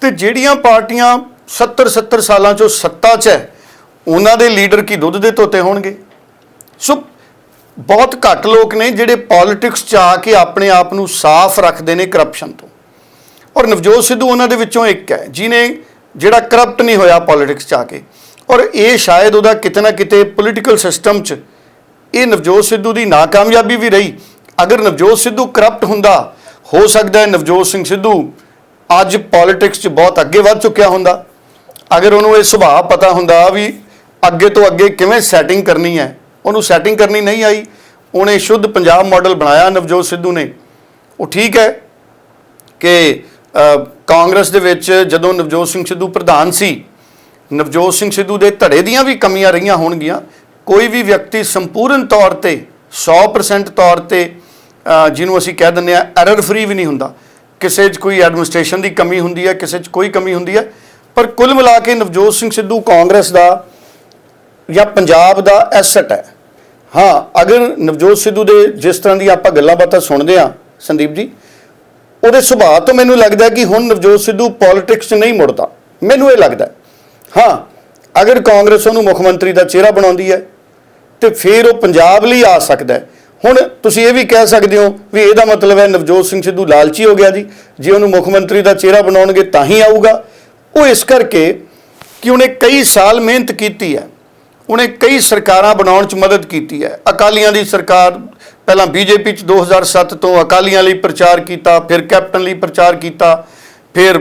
ਤੇ ਜਿਹੜੀਆਂ ਪਾਰਟੀਆਂ 70 70 ਸਾਲਾਂ 'ਚੋਂ ਸੱਤਾ 'ਚ ਹੈ, ਉਹਨਾਂ ਦੇ ਲੀਡਰ ਕੀ ਦੁੱਧ ਦੇ ਧੋਤੇ ਹੋਣਗੇ? ਸੋ ਬਹੁਤ ਘੱਟ ਲੋਕ ਨੇ ਜਿਹੜੇ ਪੋਲਿਟਿਕਸ 'ਚ ਆ ਕੇ ਆਪਣੇ ਆਪ ਨੂੰ ਸਾਫ਼ ਰੱਖਦੇ ਨੇ ਕਰਪਸ਼ਨ ਤੋਂ। ਔਰ ਨਵਜੋਤ ਸਿੱਧੂ ਉਹਨਾਂ ਦੇ ਵਿੱਚੋਂ ਇੱਕ ਹੈ ਜਿਨੇ ਜਿਹੜਾ ਕਰਪਟ ਨਹੀਂ ਹੋਇਆ ਪੋਲਿਟਿਕਸ 'ਚ ਆ ਕੇ। ਔਰ ਇਹ ਸ਼ਾਇਦ ਉਹਦਾ ਕਿਤੇ ਨਾ ਕਿਤੇ ਪੋਲੀਟੀਕਲ ਸਿਸਟਮ 'ਚ ਇਹ ਨਵਜੋਤ ਸਿੱਧੂ ਦੀ ਨਾਕਾਮਯਾਬੀ ਵੀ ਰਹੀ। ਅਗਰ ਨਵਜੋਤ ਸਿੱਧੂ ਕਰਪਟ ਹੁੰਦਾ, ਹੋ ਸਕਦਾ ਹੈ ਨਵਜੋਤ ਸਿੰਘ ਸਿੱਧੂ ਅੱਜ ਪੋਲਿਟਿਕਸ 'ਚ ਬਹੁਤ ਅੱਗੇ ਵੱਧ ਚੁੱਕਿਆ ਹੁੰਦਾ। ਅਗਰ ਉਹਨੂੰ ਇਹ ਸੁਭਾਅ ਪਤਾ ਹੁੰਦਾ ਵੀ ਅੱਗੇ ਤੋਂ ਅੱਗੇ ਕਿਵੇਂ ਸੈਟਿੰਗ ਕਰਨੀ ਹੈ ਉਹਨੂੰ ਸੈਟਿੰਗ ਕਰਨੀ ਨਹੀਂ ਆਈ। ਉਹਨੇ ਸ਼ੁੱਧ ਪੰਜਾਬ ਮਾਡਲ ਬਣਾਇਆ ਨਵਜੋਤ ਸਿੱਧੂ ਨੇ। ਉਹ ਠੀਕ ਹੈ ਕਿ ਕਾਂਗਰਸ ਦੇ ਵਿੱਚ ਜਦੋਂ ਨਵਜੋਤ ਸਿੰਘ ਸਿੱਧੂ ਪ੍ਰਧਾਨ ਸੀ, ਨਵਜੋਤ ਸਿੰਘ ਸਿੱਧੂ ਦੇ ਧੜੇ ਦੀਆਂ ਵੀ ਕਮੀਆਂ ਰਹੀਆਂ ਹੋਣਗੀਆਂ। ਕੋਈ ਵੀ ਵਿਅਕਤੀ ਸੰਪੂਰਨ ਤੌਰ ਤੇ 100% ਤੌਰ ਤੇ ਜਿਹਨੂੰ ਅਸੀਂ ਕਹਿ ਦਿੰਦੇ ਆ ਐਰਰ ਫ੍ਰੀ ਵੀ ਨਹੀਂ ਹੁੰਦਾ। ਕਿਸੇ 'ਚ ਕੋਈ ਐਡਮਿਨਿਸਟ੍ਰੇਸ਼ਨ ਦੀ ਕਮੀ ਹੁੰਦੀ ਹੈ, ਕਿਸੇ 'ਚ ਕੋਈ ਕਮੀ ਹੁੰਦੀ ਹੈ। ਪਰ ਕੁੱਲ ਮਿਲਾ ਕੇ ਨਵਜੋਤ ਸਿੰਘ ਸਿੱਧੂ ਕਾਂਗਰਸ ਦਾ ਜਾਂ ਪੰਜਾਬ ਦਾ ਐਸੈਟ ਹੈ। ਹਾਂ, ਅਗਰ ਨਵਜੋਤ ਸਿੱਧੂ ਦੇ ਜਿਸ ਤਰ੍ਹਾਂ ਦੀ ਆਪਾਂ ਗੱਲਾਂ ਬਾਤਾਂ ਸੁਣਦੇ ਆ ਸੰਦੀਪ ਜੀ, ਉਹਦੇ ਸੁਭਾਅ ਤੋਂ ਮੈਨੂੰ ਲੱਗਦਾ ਕਿ ਹੁਣ ਨਵਜੋਤ ਸਿੱਧੂ ਪੋਲਿਟਿਕਸ 'ਚ ਨਹੀਂ ਮੁੜਦਾ। ਮੈਨੂੰ ਇਹ ਲੱਗਦਾ ਹਾਂ। ਅਗਰ ਕਾਂਗਰਸ ਉਹਨੂੰ ਮੁੱਖ ਮੰਤਰੀ ਦਾ ਚਿਹਰਾ ਬਣਾਉਂਦੀ ਹੈ, ਤੇ ਫਿਰ ਉਹ ਪੰਜਾਬ ਲਈ ਆ ਸਕਦਾ ਹੁਣ ਤੁਸੀਂ ਇਹ ਵੀ ਕਹਿ ਸਕਦੇ ਹੋ ਵੀ ਇਹਦਾ ਮਤਲਬ ਹੈ ਨਵਜੋਤ ਸਿੰਘ ਸਿੱਧੂ ਲਾਲਚੀ ਹੋ ਗਿਆ ਜੀ। ਜੇ ਉਹਨੂੰ ਮੁੱਖ ਮੰਤਰੀ ਦਾ ਚਿਹਰਾ ਬਣਾਉਣਗੇ ਤਾਂ ਹੀ ਆਊਗਾ। ਉਹ ਇਸ ਕਰਕੇ ਕਿ ਉਹਨੇ ਕਈ ਸਾਲ ਮਿਹਨਤ ਕੀਤੀ ਹੈ। ਉਹਨੇ ਕਈ ਸਰਕਾਰਾਂ ਬਣਾਉਣ 'ਚ ਮਦਦ ਕੀਤੀ ਹੈ। ਅਕਾਲੀਆਂ ਦੀ ਸਰਕਾਰ ਪਹਿਲਾਂ ਬੀਜੇਪੀ 'ਚ 2007 ਤੋਂ ਅਕਾਲੀਆਂ ਲਈ ਪ੍ਰਚਾਰ ਕੀਤਾ, ਫਿਰ ਕੈਪਟਨ ਲਈ ਪ੍ਰਚਾਰ ਕੀਤਾ, ਫਿਰ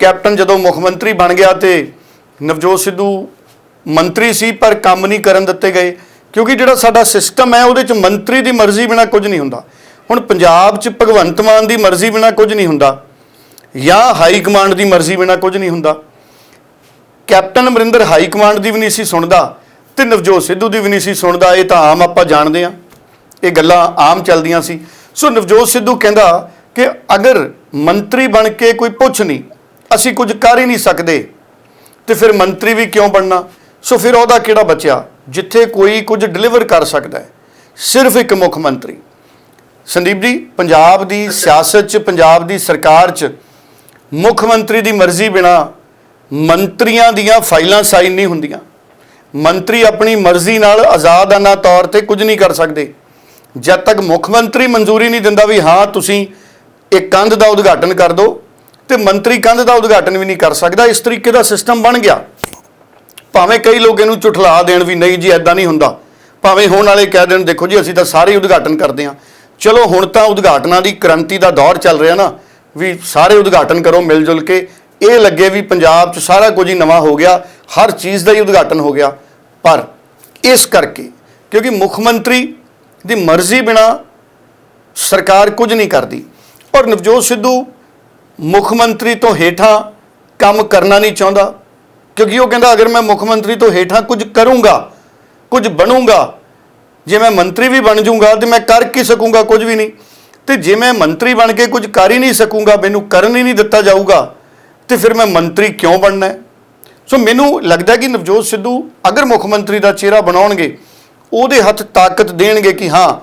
ਕੈਪਟਨ ਜਦੋਂ ਮੁੱਖ ਮੰਤਰੀ ਬਣ ਗਿਆ ਤੇ ਨਵਜੋਤ ਸਿੱਧੂ ਮੰਤਰੀ ਸੀ, ਪਰ ਕੰਮ ਨਹੀਂ ਕਰਨ ਦਿੱਤੇ ਗਏ, ਕਿਉਂਕਿ ਜਿਹੜਾ ਸਾਡਾ ਸਿਸਟਮ ਹੈ ਉਹਦੇ 'ਚ ਮੰਤਰੀ ਦੀ ਮਰਜ਼ੀ ਬਿਨਾ ਕੁਝ ਨਹੀਂ ਹੁੰਦਾ। ਹੁਣ ਪੰਜਾਬ 'ਚ ਭਗਵੰਤ ਮਾਨ ਦੀ ਮਰਜ਼ੀ ਬਿਨਾ ਕੁਝ ਨਹੀਂ ਹੁੰਦਾ ਜਾਂ ਹਾਈ ਕਮਾਂਡ ਦੀ ਮਰਜ਼ੀ ਬਿਨਾ ਕੁਝ ਨਹੀਂ ਹੁੰਦਾ। ਕੈਪਟਨ ਅਮਰਿੰਦਰ ਹਾਈ ਕਮਾਂਡ ਦੀ ਵੀ ਨਹੀਂ ਸੀ ਸੁਣਦਾ ਤੇ ਨਵਜੋਤ ਸਿੱਧੂ ਦੀ ਵੀ ਨਹੀਂ ਸੀ ਸੁਣਦਾ, ਇਹ ਤਾਂ ਆਮ ਆਪਾਂ ਜਾਣਦੇ ਆ ਇਹ ਗੱਲਾਂ ਆਮ ਚੱਲਦੀਆਂ ਸੀ। ਸੋ ਨਵਜੋਤ ਸਿੱਧੂ ਕਹਿੰਦਾ ਕਿ ਅਗਰ ਮੰਤਰੀ ਬਣ ਕੇ ਕੋਈ ਪੁੱਛ ਨਹੀਂ, ਅਸੀਂ ਕੁਝ ਕਰ ਹੀ ਨਹੀਂ ਸਕਦੇ, ਤੇ ਫਿਰ ਮੰਤਰੀ ਵੀ ਕਿਉਂ ਬਣਨਾ? ਸੋ ਫਿਰ ਉਹਦਾ ਕਿਹੜਾ ਬਚਿਆ? ਜਿੱਥੇ ਕੋਈ ਕੁਝ ਡਿਲੀਵਰ ਕਰ ਸਕਦਾ ਹੈ, ਸਿਰਫ ਇੱਕ ਮੁੱਖ ਮੰਤਰੀ। ਸੰਦੀਪ ਜੀ, ਪੰਜਾਬ ਦੀ ਸਿਆਸਤ 'ਚ, ਪੰਜਾਬ ਦੀ ਸਰਕਾਰ 'ਚ ਮੁੱਖ ਮੰਤਰੀ ਦੀ ਮਰਜ਼ੀ ਬਿਨਾ ਮੰਤਰੀਆਂ ਦੀਆਂ ਫਾਈਲਾਂ ਸਾਈਨ ਨਹੀਂ ਹੁੰਦੀਆਂ। ਮੰਤਰੀ ਆਪਣੀ ਮਰਜ਼ੀ ਨਾਲ ਆਜ਼ਾਦਾਨਾ ਤੌਰ ਤੇ ਕੁਝ ਨਹੀਂ ਕਰ ਸਕਦੇ। ਜਦ ਤੱਕ ਮੁੱਖ ਮੰਤਰੀ ਮਨਜ਼ੂਰੀ ਨਹੀਂ ਦਿੰਦਾ ਵੀ ਹਾਂ, ਤੁਸੀਂ ਇੱਕ ਕੰਧ ਦਾ ਉਦਘਾਟਨ ਕਰ ਦਿਓ ਤੇ ਮੰਤਰੀ ਕੰਧ ਦਾ ਉਦਘਾਟਨ ਵੀ ਨਹੀਂ ਕਰ ਸਕਦਾ, ਇਸ ਤਰੀਕੇ ਦਾ ਸਿਸਟਮ ਬਣ ਗਿਆ। ਭਾਵੇਂ ਕਈ ਲੋਕ ਇਹਨੂੰ ਝੁਠਲਾ ਦੇਣ ਵੀ ਨਹੀਂ ਜੀ ਐਦਾਂ ਨਹੀਂ ਹੁੰਦਾ। ਭਾਵੇਂ ਹੁਣ ਵਾਲੇ ਕਹਿ ਦੇਣ, ਦੇਖੋ ਜੀ, ਅਸੀਂ ਤਾਂ ਸਾਰੇ ਉਦਘਾਟਨ ਕਰਦੇ ਹਾਂ। ਚਲੋ ਹੁਣ ਤਾਂ ਉਦਘਾਟਨਾਂ ਦੀ ਕ੍ਰਾਂਤੀ ਦਾ ਦੌਰ ਚੱਲ ਰਿਹਾ ਨਾ, ਵੀ ਸਾਰੇ ਉਦਘਾਟਨ ਕਰੋ ਮਿਲ ਜੁਲ ਕੇ ਇਹ ਲੱਗੇ ਵੀ ਪੰਜਾਬ 'ਚ ਸਾਰਾ ਕੁਝ ਹੀ ਨਵਾਂ ਹੋ ਗਿਆ, ਹਰ ਚੀਜ਼ ਦਾ ਹੀ ਉਦਘਾਟਨ ਹੋ ਗਿਆ। ਪਰ ਇਸ ਕਰਕੇ, ਕਿਉਂਕਿ ਮੁੱਖ ਮੰਤਰੀ ਦੀ ਮਰਜ਼ੀ ਬਿਨਾ ਸਰਕਾਰ ਕੁਝ ਨਹੀਂ ਕਰਦੀ। ਔਰ ਨਵਜੋਤ ਸਿੱਧੂ ਮੁੱਖ ਮੰਤਰੀ ਤੋਂ ਹੇਠਾਂ ਕੰਮ ਕਰਨਾ ਨਹੀਂ ਚਾਹੁੰਦਾ, ਕਿਉਂਕਿ ਉਹ ਕਹਿੰਦਾ, ਅਗਰ ਮੈਂ ਮੁੱਖ ਮੰਤਰੀ ਤੋਂ ਹੇਠਾਂ ਕੁਝ ਕਰੂੰਗਾ, ਕੁਝ ਬਣੂੰਗਾ, ਜੇ ਮੈਂ ਮੰਤਰੀ ਵੀ ਬਣ ਜਾਊਂਗਾ ਤੇ ਮੈਂ ਕਰ ਕੀ ਸਕੂੰਗਾ, ਕੁਝ ਵੀ ਨਹੀਂ। ਤੇ ਜੇ ਮੈਂ ਮੰਤਰੀ ਬਣ ਕੇ ਕੁਝ ਕਰ ਹੀ ਨਹੀਂ ਸਕੂੰਗਾ, ਮੈਨੂੰ ਕਰਨ ਹੀ ਨਹੀਂ ਦਿੱਤਾ ਜਾਊਗਾ ਤੇ ਫਿਰ ਮੈਂ ਮੰਤਰੀ ਕਿਉਂ ਬਣਨਾ ਹੈ? ਸੋ ਮੈਨੂੰ ਲੱਗਦਾ ਕਿ ਨਵਜੋਤ ਸਿੱਧੂ ਅਗਰ ਮੁੱਖ ਮੰਤਰੀ ਦਾ ਚਿਹਰਾ ਬਣਾਉਣਗੇ, ਉਹਦੇ ਹੱਥ ਤਾਕਤ ਦੇਣਗੇ ਕਿ ਹਾਂ,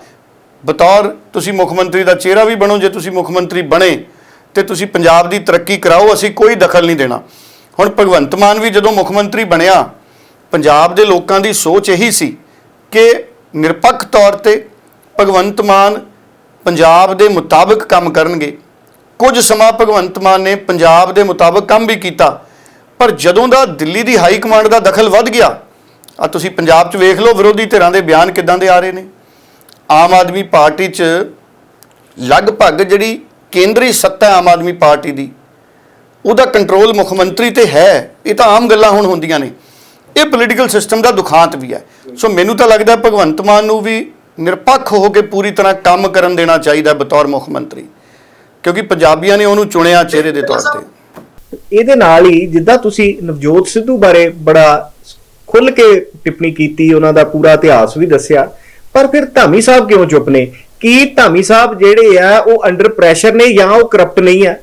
ਬਤੌਰ ਤੁਸੀਂ ਮੁੱਖ ਮੰਤਰੀ ਦਾ ਚਿਹਰਾ ਵੀ ਬਣੋ, ਜੇ ਤੁਸੀਂ ਮੁੱਖ ਮੰਤਰੀ ਬਣੇ, ਤੇ ਤੁਸੀਂ ਪੰਜਾਬ ਦੀ ਤਰੱਕੀ ਕਰਾਓ, ਅਸੀਂ ਕੋਈ ਦਖਲ ਨਹੀਂ ਦੇਣਾ। ਹੁਣ ਭਗਵੰਤ ਮਾਨ ਵੀ ਜਦੋਂ ਮੁੱਖ ਮੰਤਰੀ ਬਣਿਆ, ਪੰਜਾਬ ਦੇ ਲੋਕਾਂ ਦੀ ਸੋਚ ਇਹੀ ਸੀ ਕਿ ਨਿਰਪੱਖ ਤੌਰ ਤੇ ਭਗਵੰਤ ਮਾਨ ਪੰਜਾਬ ਦੇ ਮੁਤਾਬਕ ਕੰਮ ਕਰਨਗੇ। ਕੁਝ ਸਮਾਂ ਭਗਵੰਤ ਮਾਨ ਨੇ ਪੰਜਾਬ ਦੇ ਮੁਤਾਬਕ ਕੰਮ ਵੀ ਕੀਤਾ, ਪਰ ਜਦੋਂ ਦਾ ਦਿੱਲੀ ਦੀ ਹਾਈ ਕਮਾਂਡ ਦਾ ਦਖਲ ਵੱਧ ਗਿਆ, ਆ ਤੁਸੀਂ ਪੰਜਾਬ 'ਚ ਵੇਖ ਲਓ ਵਿਰੋਧੀ ਧਿਰਾਂ ਦੇ ਬਿਆਨ ਕਿਦਾਂ ਦੇ ਆ ਰਹੇ ਨੇ। ਆਮ ਆਦਮੀ ਪਾਰਟੀ 'ਚ ਲਗਭਗ ਜਿਹੜੀ ਕੇਂਦਰੀ ਸੱਤਾ ਆਮ ਆਦਮੀ ਪਾਰਟੀ ਦੀ, ਉਹਦਾ ਕੰਟਰੋਲ ਮੁੱਖ ਮੰਤਰੀ ਤੇ ਹੈ, ਇਹ ਤਾਂ ਆਮ ਗੱਲਾਂ ਹੁਣ ਹੁੰਦੀਆਂ ਨੇ। ਇਹ ਪੋਲੀਟੀਕਲ ਸਿਸਟਮ ਦਾ ਦੁਖਾਂਤ ਵੀ ਹੈ। ਸੋ ਮੈਨੂੰ ਤਾਂ ਲੱਗਦਾ ਭਗਵੰਤ ਮਾਨ ਨੂੰ ਵੀ ਨਿਰਪੱਖ ਹੋ ਕੇ ਪੂਰੀ ਤਰ੍ਹਾਂ ਕੰਮ ਕਰਨ ਦੇਣਾ ਚਾਹੀਦਾ ਬਤੌਰ ਮੁੱਖ ਮੰਤਰੀ। ਕਿਉਂਕਿ ਪੰਜਾਬੀਆਂ ਨੇ ਉਹਨੂੰ ਚੁਣਿਆ ਚਿਹਰੇ ਦੇ ਤੌਰ ਤੇ। ਇਹਦੇ ਨਾਲ ਹੀ ਜਿੱਦਾਂ ਤੁਸੀਂ ਨਵਜੋਤ ਸਿੱਧੂ ਬਾਰੇ ਬੜਾ ਖੁੱਲ ਕੇ ਟਿੱਪਣੀ ਕੀਤੀ ਉਹਨਾਂ ਦਾ ਪੂਰਾ ਇਤਿਹਾਸ ਵੀ ਦੱਸਿਆ ਪਰ ਫਿਰ ਧਾਮੀ ਸਾਹਿਬ ਕਿਉਂ ਚੁੱਪ ਨੇ? ਕੀ ਧਾਮੀ ਸਾਹਿਬ ਜਿਹੜੇ ਆ ਉਹ ਅੰਡਰ ਪ੍ਰੈਸ਼ਰ ਨੇ ਜਾਂ ਉਹ ਕਰਪਟ ਨਹੀਂ ਆ?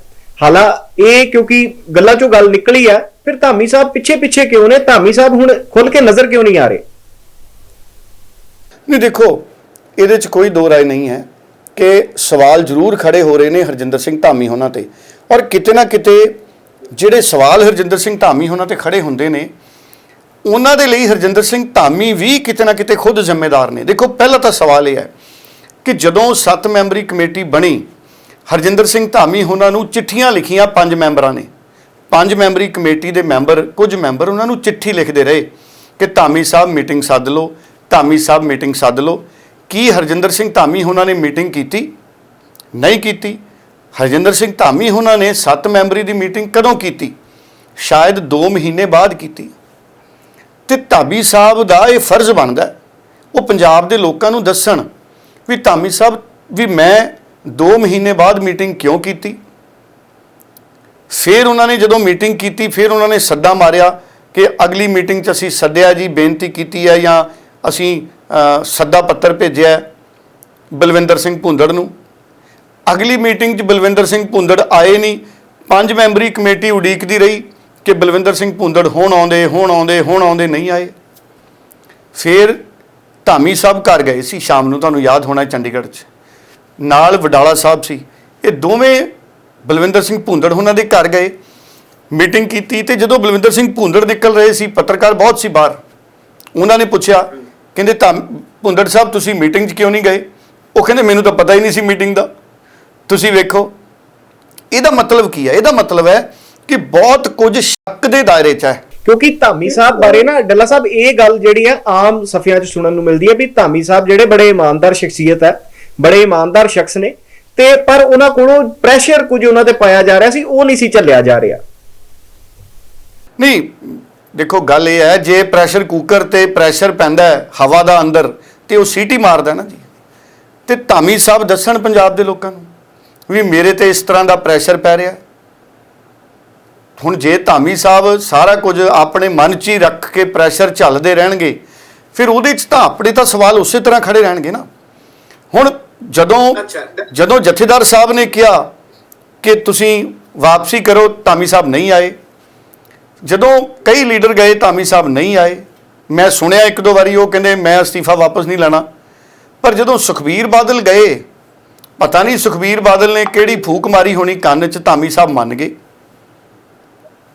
ਹਾਲਾ ਇਹ ਕਿਉਂਕਿ ਗੱਲਾਂ ਚੋਂ ਗੱਲ ਨਿਕਲੀ ਆ ਫਿਰ ਧਾਮੀ ਸਾਹਿਬ ਪਿੱਛੇ ਪਿੱਛੇ ਕਿਉਂ ਨੇ? ਧਾਮੀ ਸਾਹਿਬ ਹੁਣ ਖੁੱਲ ਕੇ ਨਜ਼ਰ ਕਿਉਂ ਨਹੀਂ ਆ ਰਹੇ? ਨਹੀਂ ਦੇਖੋ ਇਹਦੇ 'ਚ ਕੋਈ ਦੋ ਰਾਏ ਨਹੀਂ ਹੈ। ਕਿ ਸਵਾਲ ਜ਼ਰੂਰ ਖੜੇ ਹੋ ਰਹੇ ਨੇ ਹਰਜਿੰਦਰ ਸਿੰਘ ਧਾਮੀ ਹੋਣਾ ਤੇ। ਔਰ ਕਿਤੇ ਨਾ ਕਿਤੇ ਜਿਹੜੇ ਸਵਾਲ ਹਰਜਿੰਦਰ ਸਿੰਘ ਧਾਮੀ ਹੋਣਾ ਤੇ ਖੜੇ ਹੁੰਦੇ ਨੇ, ਉਹਨਾਂ ਦੇ ਲਈ ਹਰਜਿੰਦਰ ਸਿੰਘ ਧਾਮੀ ਵੀ ਕਿਤੇ ਨਾ ਕਿਤੇ ਖੁਦ ਜ਼ਿੰਮੇਦਾਰ ਨੇ। ਦੇਖੋ, ਪਹਿਲਾ ਤਾਂ ਸਵਾਲ ਇਹ ਹੈ ਕਿ ਜਦੋਂ 7 ਮੈਂਬਰੀ ਕਮੇਟੀ ਬਣੀ, ਹਰਜਿੰਦਰ ਸਿੰਘ ਧਾਮੀ ਉਹਨਾਂ ਨੂੰ ਚਿੱਠੀਆਂ ਲਿਖੀਆਂ ਪੰਜ ਮੈਂਬਰਾਂ ਨੇ। ਪੰਜ ਮੈਂਬਰੀ ਕਮੇਟੀ ਦੇ ਮੈਂਬਰ, ਕੁਝ ਮੈਂਬਰ ਉਹਨਾਂ ਨੂੰ ਚਿੱਠੀ ਲਿਖਦੇ ਰਹੇ ਕਿ ਧਾਮੀ ਸਾਹਿਬ ਮੀਟਿੰਗ ਸੱਦ ਲਓ, ਧਾਮੀ ਸਾਹਿਬ ਮੀਟਿੰਗ ਸੱਦ ਲਓ। ਕੀ ਹਰਜਿੰਦਰ ਸਿੰਘ ਧਾਮੀ ਉਹਨਾਂ ਨੇ ਮੀਟਿੰਗ ਕੀਤੀ? ਨਹੀਂ ਕੀਤੀ। ਹਰਜਿੰਦਰ ਸਿੰਘ ਧਾਮੀ ਉਹਨਾਂ ਨੇ 7 ਮੈਂਬਰੀ ਦੀ ਮੀਟਿੰਗ ਕਦੋਂ ਕੀਤੀ? ਸ਼ਾਇਦ 2 ਮਹੀਨੇ ਬਾਅਦ ਕੀਤੀ। ਤੇ ਧਾਮੀ ਸਾਹਿਬ ਦਾ ਇਹ ਫਰਜ਼ ਬਣਦਾ ਉਹ ਪੰਜਾਬ ਦੇ ਲੋਕਾਂ ਨੂੰ ਦੱਸਣ ਵੀ ਧਾਮੀ ਸਾਹਿਬ, ਵੀ ਮੈਂ 2 ਮਹੀਨੇ ਬਾਅਦ ਮੀਟਿੰਗ ਕਿਉਂ ਕੀਤੀ? ਫਿਰ ਉਹਨਾਂ ਨੇ ਜਦੋਂ ਮੀਟਿੰਗ ਕੀਤੀ, ਫਿਰ ਉਹਨਾਂ ਨੇ ਸੱਦਾ ਮਾਰਿਆ ਕਿ ਅਗਲੀ ਮੀਟਿੰਗ 'ਚ ਅਸੀਂ ਸੱਦਿਆ ਜੀ, ਬੇਨਤੀ ਕੀਤੀ ਹੈ ਜਾਂ ਅਸੀਂ ਸੱਦਾ ਪੱਤਰ ਭੇਜਿਆ ਬਲਵਿੰਦਰ ਸਿੰਘ ਭੁੰਦੜ ਨੂੰ। ਅਗਲੀ ਮੀਟਿੰਗ 'ਚ ਬਲਵਿੰਦਰ ਸਿੰਘ ਭੁੰਦੜ ਆਏ ਨਹੀਂ। ਪੰਜ ਮੈਂਬਰੀ ਕਮੇਟੀ ਉਡੀਕਦੀ ਰਹੀ ਕਿ ਬਲਵਿੰਦਰ ਸਿੰਘ ਭੁੰਦੜ ਹੁਣ ਆਉਂਦੇ ਹੁਣ ਆਉਂਦੇ ਹੁਣ ਆਉਂਦੇ ਨਹੀਂ ਆਏ। ਫਿਰ ਧਾਮੀ ਸਾਹਿਬ ਘਰ ਗਏ ਸੀ। ਸ਼ਾਮ ਨੂੰ ਤੁਹਾਨੂੰ ਯਾਦ ਹੋਣਾ ਚੰਡੀਗੜ੍ਹ 'ਚ। ਨਾਲ ਵਡਾਲਾ ਸਾਹਿਬ ਸੀ। ਇਹ ਦੋਵੇਂ ਬਲਵਿੰਦਰ ਸਿੰਘ ਭੁੰਦੜ ਉਹਨਾਂ ਦੇ ਘਰ ਗਏ। ਮੀਟਿੰਗ ਕੀਤੀ ਤੇ ਜਦੋਂ ਬਲਵਿੰਦਰ ਸਿੰਘ ਭੁੰਦੜ ਨਿਕਲ ਰਹੇ ਸੀ, ਪੱਤਰਕਾਰ ਬਹੁਤ ਸੀ ਬਾਹਰ। ਉਹਨਾਂ ਨੇ ਪੁੱਛਿਆ ਕਹਿੰਦੇ ਧਾਮ ਭੁੰਦੜ ਸਾਹਿਬ ਤੁਸੀਂ ਮੀਟਿੰਗ 'ਚ ਕਿਉਂ ਨਹੀਂ ਗਏ? ਉਹ ਕਹਿੰਦੇ ਮੈਨੂੰ ਤਾਂ ਪਤਾ ਹੀ ਨਹੀਂ ਸੀ ਮੀਟਿੰਗ ਦਾ। ਤੁਸੀਂ ਵੇਖੋ। ਇਹਦਾ ਮਤਲਬ ਕੀ ਹੈ? ਇਹਦਾ ਮਤਲਬ ਹੈ ਕਿ ਬਹੁਤ ਕੁਝ ਸ਼ੱਕ ਦੇ ਦਾਇਰੇ 'ਚ ਹੈ। ਕਿਉਂਕਿ ਧਾਮੀ ਸਾਹਿਬ ਬਾਰੇ ਨਾ ਡੱਲਾ ਸਾਹਿਬ ਇਹ ਗੱਲ ਜਿਹੜੀ ਆ ਆਮ ਸਫਿਆਂ 'ਚ ਸੁਣਨ ਨੂੰ ਮਿਲਦੀ ਹੈ ਵੀ ਧਾਮੀ ਸਾਹਿਬ ਜਿਹੜੇ ਬੜੇ ਇਮਾਨਦਾਰ ਸ਼ਖਸੀਅਤ ਹੈ ਬੜੇ ਇਮਾਨਦਾਰ ਸ਼ਖਸ ਨੇ ਤੇ ਪਰ ਉਹਨਾਂ ਕੋਲੋਂ ਪ੍ਰੈਸ਼ਰ ਕੁਝ ਉਹਨਾਂ ਤੇ ਪਾਇਆ ਜਾ ਰਿਹਾ ਸੀ ਉਹ ਨਹੀਂ ਸੀ ਝੱਲਿਆ ਜਾ ਰਿਹਾ। ਨਹੀਂ ਦੇਖੋ ਗੱਲ ਇਹ ਹੈ ਜੇ ਪ੍ਰੈਸ਼ਰ ਕੁੱਕਰ ਤੇ ਪ੍ਰੈਸ਼ਰ ਪੈਂਦਾ ਹੈ ਹਵਾ ਦਾ ਅੰਦਰ ਤੇ ਉਹ ਸੀਟੀ ਮਾਰਦਾ ਨਾ ਜੀ। ਤੇ ਧਾਮੀ ਸਾਹਿਬ ਦੱਸਣ ਪੰਜਾਬ ਦੇ ਲੋਕਾਂ ਨੂੰ ਵੀ ਮੇਰੇ ਤੇ ਇਸ ਤਰ੍ਹਾਂ ਦਾ ਪ੍ਰੈਸ਼ਰ ਪੈ ਰਿਹਾ ਹੁਣ ਜੇ ਧਾਮੀ ਸਾਹਿਬ ਸਾਰਾ ਕੁਝ ਆਪਣੇ ਮਨ 'ਚ ਹੀ ਰੱਖ ਕੇ ਪ੍ਰੈਸ਼ਰ ਝੱਲਦੇ ਰਹਿਣਗੇ ਫਿਰ ਉਹਦੇ 'ਚ ਤਾਂ ਆਪਣੇ ਤਾਂ ਸਵਾਲ ਉਸੇ ਤਰ੍ਹਾਂ ਖੜੇ ਰਹਿਣਗੇ ਨਾ। ਹੁਣ ਜਦੋਂ ਜਦੋਂ ਜਥੇਦਾਰ ਸਾਹਿਬ ਨੇ ਕਿਹਾ ਕਿ ਤੁਸੀਂ ਵਾਪਸੀ ਕਰੋ ਧਾਮੀ ਸਾਹਿਬ ਨਹੀਂ ਆਏ ਜਦੋਂ ਕਈ ਲੀਡਰ ਗਏ ਧਾਮੀ ਸਾਹਿਬ ਨਹੀਂ ਆਏ। ਮੈਂ ਸੁਣਿਆ ਇੱਕ ਦੋ ਵਾਰੀ, ਉਹ ਕਹਿੰਦੇ, ਮੈਂ ਅਸਤੀਫਾ ਵਾਪਸ ਨਹੀਂ ਲੈਣਾ। ਪਰ ਜਦੋਂ ਸੁਖਬੀਰ ਬਾਦਲ ਗਏ, ਪਤਾ ਨਹੀਂ ਸੁਖਬੀਰ ਬਾਦਲ ਨੇ ਕਿਹੜੀ ਫੂਕ ਮਾਰੀ ਹੋਣੀ, ਕੰਨ 'ਚ ਧਾਮੀ ਸਾਹਿਬ ਮੰਨ ਗਏ।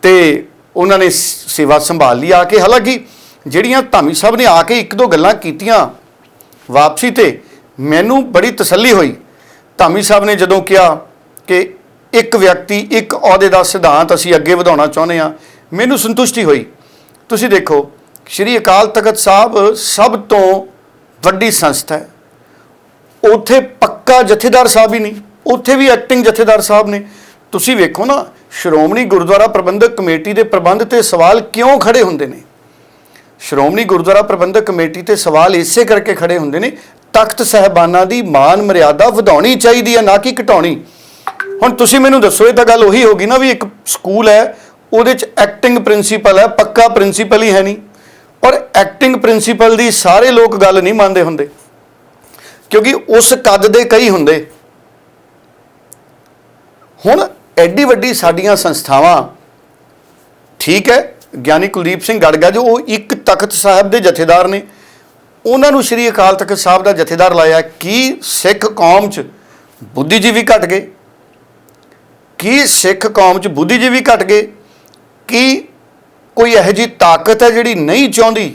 ਤੇ ਉਹਨਾਂ ਨੇ ਸੇਵਾ ਸੰਭਾਲ ਲਈ ਆ ਕੇ। ਹਾਲਾਂਕਿ ਜਿਹੜੀਆਂ ਧਾਮੀ ਸਾਹਿਬ ਨੇ ਆ ਕੇ ਇੱਕ ਦੋ ਗੱਲਾਂ ਕੀਤੀਆਂ ਵਾਪਸੀ ਤੇ, ਮੈਨੂੰ ਬੜੀ ਤਸੱਲੀ ਹੋਈ। ਧਾਮੀ ਸਾਹਿਬ ਨੇ ਜਦੋਂ ਕਿਹਾ ਕਿ ਇੱਕ ਵਿਅਕਤੀ, ਇੱਕ ਅਹੁਦੇ ਦਾ ਸਿਧਾਂਤ ਅਸੀਂ ਅੱਗੇ ਵਧਾਉਣਾ ਚਾਹੁੰਦੇ ਹਾਂ ਮੈਨੂੰ ਸੰਤੁਸ਼ਟੀ ਹੋਈ। ਤੁਸੀਂ ਦੇਖੋ, ਸ਼੍ਰੀ ਅਕਾਲ ਤਖਤ ਸਾਹਿਬ ਸਭ ਤੋਂ ਵੱਡੀ ਸੰਸਥਾ ਹੈ। ਉੱਥੇ ਪੱਕਾ ਜਥੇਦਾਰ ਸਾਹਿਬ ਹੀ ਨਹੀਂ, ਉੱਥੇ ਵੀ ਐਕਟਿੰਗ ਜਥੇਦਾਰ ਸਾਹਿਬ ਨੇ। ਤੁਸੀਂ ਵੇਖੋ ਨਾ, ਸ਼੍ਰੋਮਣੀ ਗੁਰਦੁਆਰਾ ਪ੍ਰਬੰਧਕ ਕਮੇਟੀ ਦੇ ਪ੍ਰਬੰਧ ਤੇ ਸਵਾਲ ਕਿਉਂ ਖੜੇ ਹੁੰਦੇ ਨੇ? ਸ਼੍ਰੋਮਣੀ ਗੁਰਦੁਆਰਾ ਪ੍ਰਬੰਧਕ ਕਮੇਟੀ ਤੇ ਸਵਾਲ ਇਸੇ ਕਰਕੇ ਖੜੇ ਹੁੰਦੇ ਨੇ, ਤਖਤ ਸਹਿਬਾਨਾਂ ਦੀ ਮਾਨ ਮਰਿਆਦਾ ਵਧਾਉਣੀ ਚਾਹੀਦੀ ਹੈ, ਨਾ ਕਿ ਘਟਾਉਣੀ। ਹੁਣ ਤੁਸੀਂ ਮੈਨੂੰ ਦੱਸੋ, ਇਹ ਤਾਂ ਗੱਲ ਉਹੀ ਹੋਗੀ ਨਾ ਵੀ ਇੱਕ ਸਕੂਲ ਹੈ ਉਹਦੇ ਚ ਐਕਟਿੰਗ ਪ੍ਰਿੰਸੀਪਲ ਹੈ, ਪੱਕਾ ਪ੍ਰਿੰਸੀਪਲ ਹੀ ਹੈ ਨਹੀਂ। ਔਰ ਐਕਟਿੰਗ ਪ੍ਰਿੰਸੀਪਲ ਦੀ ਸਾਰੇ ਲੋਕ ਗੱਲ ਨਹੀਂ ਮੰਨਦੇ ਹੁੰਦੇ। ਕਿਉਂਕਿ ਉਸ ਕੱਦ ਦੇ ਕਈ ਹੁੰਦੇ। ਹੁਣ ਐਡੀ ਵੱਡੀ ਸਾਡੀਆਂ ਸੰਸਥਾਵਾਂ, ਠੀਕ ਹੈ, ਗਿਆਨੀ ਕੁਲਦੀਪ ਸਿੰਘ ਗੜਗਾ ਜੋ ਉਹ ਇੱਕ ਤਖਤ ਸਾਹਿਬ ਦੇ ਜਥੇਦਾਰ ਨੇ। ਉਹਨਾਂ ਨੂੰ ਸ਼੍ਰੀ ਅਕਾਲ ਤਖਤ ਸਾਹਿਬ ਦਾ ਜਥੇਦਾਰ ਲਾਇਆ। ਕੀ ਸਿੱਖ ਕੌਮ 'ਚ ਬੁੱਧੀਜੀਵੀ ਘਟ ਗਏ? ਕੀ ਸਿੱਖ ਕੌਮ 'ਚ ਬੁੱਧੀਜੀਵੀ ਘਟ ਗਏ? ਕੀ ਕੋਈ ਇਹੋ ਜਿਹੀ ਤਾਕਤ ਹੈ ਜਿਹੜੀ ਨਹੀਂ ਚਾਹੁੰਦੀ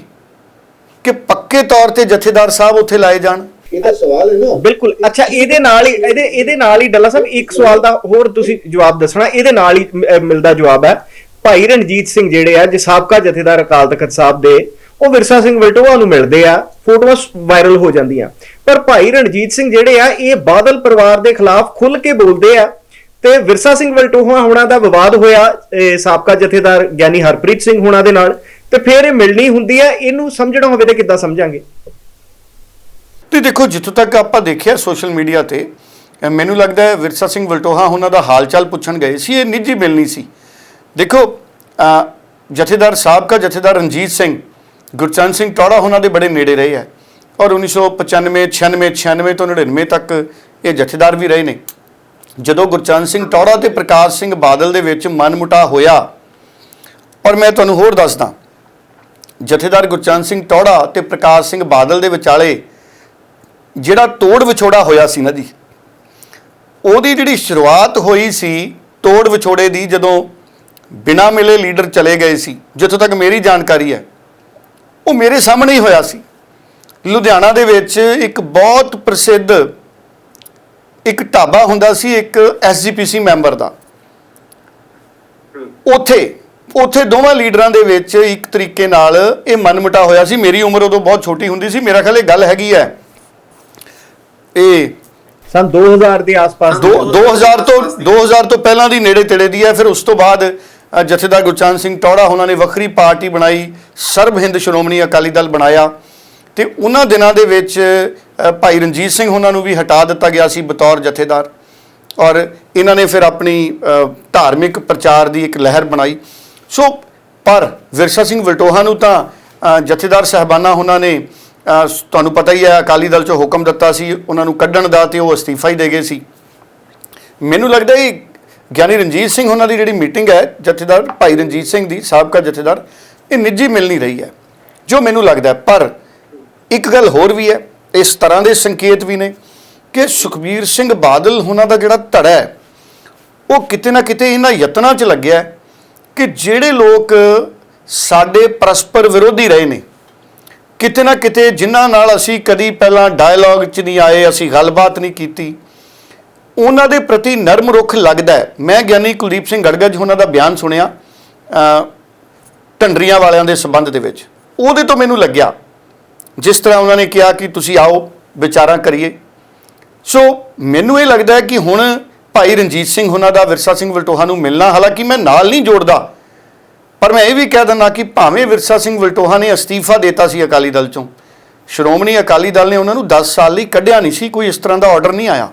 ਕਿ ਪੱਕੇ ਤੌਰ ਤੇ ਜਥੇਦਾਰ ਸਾਹਿਬ ਉੱਥੇ ਲਾਏ ਜਾਣ? ਇਹ ਤਾਂ ਸਵਾਲ ਹੈ ਨਾ। ਬਿਲਕੁਲ। ਅੱਛਾ ਇਹਦੇ ਨਾਲ ਹੀ ਇਹਦੇ ਇਹਦੇ ਨਾਲ ਹੀ ਡੱਲਾ ਸਾਹਿਬ ਇੱਕ ਸਵਾਲ ਦਾ ਹੋਰ ਤੁਸੀਂ ਜਵਾਬ ਦੱਸਣਾ। ਇਹਦੇ ਨਾਲ ਹੀ ਮਿਲਦਾ ਜਵਾਬ ਹੈ ਭਾਈ ਰਣਜੀਤ ਸਿੰਘ ਜਿਹੜੇ ਆ ਜੇ ਸਾਬਕਾ ਜਥੇਦਾਰ ਅਕਾਲ ਤਖਤ ਸਾਹਿਬ ਦੇ ਉਹ ਵਿਰਸਾ ਸਿੰਘ ਵਲਟੋਆ ਨੂੰ ਮਿਲਦੇ ਆ ਫੋਟੋਆਂ ਵਾਇਰਲ ਹੋ ਜਾਂਦੀਆਂ। ਪਰ ਭਾਈ ਰਣਜੀਤ ਸਿੰਘ ਜਿਹੜੇ ਆ ਇਹ ਬਾਦਲ ਪਰਿਵਾਰ ਦੇ ਖਿਲਾਫ ਖੁੱਲ ਕੇ ਬੋਲਦੇ ਆ ਤੇ ਵਿਰਸਾ ਸਿੰਘ ਵਲਟੋਹਾ ਹੋਣਾ ਦਾ ਵਿਵਾਦ ਹੋਇਆ ਸਾਬਕਾ ਜਥੇਦਾਰ ਗਿਆਨੀ ਹਰਪ੍ਰੀਤ ਸਿੰਘ ਹੋਣਾ ਦੇ ਨਾਲ, ਤੇ ਫਿਰ ਇਹ ਮਿਲਣੀ ਹੁੰਦੀ ਹੈ, ਇਹਨੂੰ ਸਮਝਣਾ ਹੋਵੇ ਤਾਂ ਕਿੱਦਾਂ ਸਮਝਾਂਗੇ? ਤੇ ਦੇਖੋ, ਜਿੱਥੋਂ ਤੱਕ ਆਪਾਂ ਦੇਖਿਆ ਸੋਸ਼ਲ ਮੀਡੀਆ ਤੇ ਮੈਨੂੰ ਲੱਗਦਾ ਹੈ ਵਿਰਸਾ ਸਿੰਘ ਵਲਟੋਹਾ ਉਹਨਾਂ ਦਾ ਹਾਲ ਚਾਲ ਪੁੱਛਣ ਗਏ ਸੀ, ਇਹ ਨਿੱਜੀ ਮਿਲਣੀ ਸੀ। ਦੇਖੋ, ਅਹ ਜਥੇਦਾਰ, ਸਾਬਕਾ ਜਥੇਦਾਰ ਰਣਜੀਤ ਸਿੰਘ, ਗੁਰਚਰਨ ਸਿੰਘ ਟੌੜਾ ਉਹਨਾਂ ਦੇ ਬੜੇ ਨੇੜੇ ਰਹੇ ਹੈ। ਔਰ 1995 96 96 ਤੋਂ 99 ਤੱਕ ਇਹ ਜਥੇਦਾਰ ਵੀ ਰਹੇ ਨੇ। ਜਦੋਂ ਗੁਰਚਰਨ ਸਿੰਘ ਟੌੜਾ ਤੇ ਪ੍ਰਕਾਸ਼ ਸਿੰਘ ਬਾਦਲ ਦੇ ਵਿੱਚ ਮਨਮੁਟਾ ਹੋਇਆ, ਔਰ ਮੈਂ ਤੁਹਾਨੂੰ ਹੋਰ ਦੱਸਦਾ, ਜਥੇਦਾਰ ਗੁਰਚਰਨ ਸਿੰਘ ਟੌੜਾ ਤੇ ਪ੍ਰਕਾਸ਼ ਸਿੰਘ ਬਾਦਲ ਦੇ ਵਿਚਾਲੇ ਜਿਹੜਾ ਤੋੜ ਵਿਛੋੜਾ ਹੋਇਆ ਸੀ ਨਾ ਜੀ, ਉਹਦੀ ਜਿਹੜੀ ਸ਼ੁਰੂਆਤ ਹੋਈ ਸੀ ਤੋੜ ਵਿਛੋੜੇ ਦੀ ਜਦੋਂ ਬਿਨਾ ਮਿਲੇ ਲੀਡਰ ਚਲੇ ਗਏ ਸੀ, ਜਿੱਥੋਂ ਤੱਕ ਮੇਰੀ ਜਾਣਕਾਰੀ ਹੈ, ਉਹ ਮੇਰੇ ਸਾਹਮਣੇ ਹੀ ਹੋਇਆ ਸੀ। ਲੁਧਿਆਣਾ ਦੇ ਵਿੱਚ ਇੱਕ ਬਹੁਤ ਪ੍ਰਸਿੱਧ ਇੱਕ ਢਾਬਾ ਹੁੰਦਾ ਸੀ ਇੱਕ ਐਸਜੀਪੀਸੀ ਮੈਂਬਰ ਦਾ। ਉੱਥੇ ਉੱਥੇ ਦੋਵਾਂ ਲੀਡਰਾਂ ਦੇ ਵਿੱਚ ਇੱਕ ਤਰੀਕੇ ਨਾਲ ਇਹ ਮਨਮਟਾ ਹੋਇਆ ਸੀ। ਮੇਰੀ ਉਮਰ ਉਦੋਂ ਬਹੁਤ ਛੋਟੀ ਹੁੰਦੀ ਸੀ ਮੇਰਾ ਖਿਆਲ ਇਹ ਗੱਲ ਹੈਗੀ ਹੈ। ਇਹ ਸਨ 2000 ਦੇ ਆਸ-ਪਾਸ ਦੋ 2000 ਤੋਂ 2000 ਤੋਂ ਪਹਿਲਾਂ ਦੀ ਨੇੜੇ ਤੇੜੇ ਦੀ ਹੈ। ਫਿਰ ਉਸ ਤੋਂ ਬਾਅਦ ਅ, ਜਥੇਦਾਰ ਗੁਰਚਰਨ ਸਿੰਘ ਟੌੜਾ ਉਹਨਾਂ ਨੇ ਵੱਖਰੀ ਪਾਰਟੀ ਬਣਾਈ ਸਰਬ ਹਿੰਦ ਸ਼੍ਰੋਮਣੀ ਅਕਾਲੀ ਦਲ ਬਣਾਇਆ। ਤੇ ਉਹਨਾਂ ਦਿਨਾਂ ਦੇ ਵਿੱਚ ਭਾਈ ਰਣਜੀਤ ਸਿੰਘ ਉਹਨਾਂ ਨੂੰ ਵੀ ਹਟਾ ਦਿੱਤਾ ਗਿਆ ਸੀ ਬਤੌਰ ਜਥੇਦਾਰ ਔਰ ਇਹਨਾਂ ਨੇ ਫਿਰ ਆਪਣੀ ਧਾਰਮਿਕ ਪ੍ਰਚਾਰ ਦੀ ਇੱਕ ਲਹਿਰ ਬਣਾਈ। ਸੋ, ਪਰ ਵਿਰਸਾ ਸਿੰਘ ਵਲਟੋਹਾ ਨੂੰ ਤਾਂ ਜਥੇਦਾਰ ਸਹਿਬਾਨਾ ਉਹਨਾਂ ਨੇ ਤੁਹਾਨੂੰ ਪਤਾ ਹੀ ਹੈ, ਅਕਾਲੀ ਦਲ ਚੋਂ ਹੁਕਮ ਦਿੱਤਾ ਸੀ, ਉਹਨਾਂ ਨੂੰ ਕੱਢਣ ਦਾ ਤੇ ਉਹ ਅਸਤੀਫਾ ਹੀ ਦੇ ਗਏ ਸੀ। ਮੈਨੂੰ ਲੱਗਦਾ ਇਹ ਗਿਆਨੀ ਰਣਜੀਤ ਸਿੰਘ ਉਹਨਾਂ ਦੀ ਜਿਹੜੀ ਮੀਟਿੰਗ ਹੈ, ਜਥੇਦਾਰ, ਭਾਈ ਰਣਜੀਤ ਸਿੰਘ ਦੀ, ਸਾਬਕਾ ਜਥੇਦਾਰ, ਇਹ ਨਿੱਜੀ ਮਿਲ ਨਹੀਂ ਰਹੀ ਹੈ। ਜੋ ਮੈਨੂੰ ਲੱਗਦਾ ਪਰ ਇੱਕ ਗੱਲ ਹੋਰ ਵੀ ਹੈ ਇਸ ਤਰ੍ਹਾਂ ਦੇ ਸੰਕੇਤ ਵੀ ਨੇ ਕਿ ਸੁਖਬੀਰ ਸਿੰਘ ਬਾਦਲ ਉਹਨਾਂ ਦਾ ਜਿਹੜਾ ਧੜਾ ਹੈ ਉਹ ਕਿਤੇ ਨਾ ਕਿਤੇ ਇਹਨਾਂ ਯਤਨਾਂ 'ਚ ਲੱਗਿਆ ਕਿ ਜਿਹੜੇ ਲੋਕ ਸਾਡੇ ਪਰਸਪਰ ਵਿਰੋਧੀ ਰਹੇ ਨੇ ਕਿਤੇ ਨਾ ਕਿਤੇ ਜਿਨ੍ਹਾਂ ਨਾਲ ਅਸੀਂ ਕਦੀ ਪਹਿਲਾਂ ਡਾਇਲੌਗ 'ਚ ਨਹੀਂ ਆਏ ਅਸੀਂ ਗੱਲਬਾਤ ਨਹੀਂ ਕੀਤੀ ਉਹਨਾਂ ਦੇ ਪ੍ਰਤੀ ਨਰਮ ਰੁਖ ਲੱਗਦਾ ਮੈਂ ਗਿਆਨੀ ਕੁਲਦੀਪ ਸਿੰਘ ਗੜਗੜ ਉਹਨਾਂ ਦਾ ਬਿਆਨ ਸੁਣਿਆ ਅ, ਢੰਡਰੀਆਂ ਵਾਲਿਆਂ ਦੇ ਸੰਬੰਧ ਦੇ ਵਿੱਚ। ਉਹਦੇ ਤੋਂ ਮੈਨੂੰ ਲੱਗਿਆ ਜਿਸ ਤਰ੍ਹਾਂ ਉਹਨਾਂ ਨੇ ਕਿਹਾ ਕਿ ਤੁਸੀਂ ਆਓ, ਵਿਚਾਰਾਂ ਕਰੀਏ। ਸੋ ਮੈਨੂੰ ਇਹ ਲੱਗਦਾ ਹੈ ਕਿ ਹੁਣ ਭਾਈ ਰਣਜੀਤ ਸਿੰਘ ਉਹਨਾਂ ਦਾ, ਵਿਰਸਾ ਸਿੰਘ ਵਲਟੋਹਾ ਨੂੰ ਮਿਲਣਾ, ਹਾਲਾਂਕਿ ਮੈਂ ਨਾਲ ਨਹੀਂ ਜੋੜਦਾ, ਪਰ ਮੈਂ ਇਹ ਵੀ ਕਹਿ ਦਿੰਦਾ ਕਿ ਭਾਵੇਂ ਵਿਰਸਾ ਸਿੰਘ ਵਲਟੋਹਾ ਨੇ ਅਸਤੀਫਾ ਦਿੱਤਾ ਸੀ ਅਕਾਲੀ ਦਲ ਚੋਂ, ਸ਼੍ਰੋਮਣੀ ਅਕਾਲੀ ਦਲ ਨੇ ਉਹਨਾਂ ਨੂੰ 10 ਸਾਲ ਲਈ ਕੱਢਿਆ ਨਹੀਂ ਸੀ, ਕੋਈ ਇਸ ਤਰ੍ਹਾਂ ਦਾ ਆਰਡਰ ਨਹੀਂ ਆਇਆ।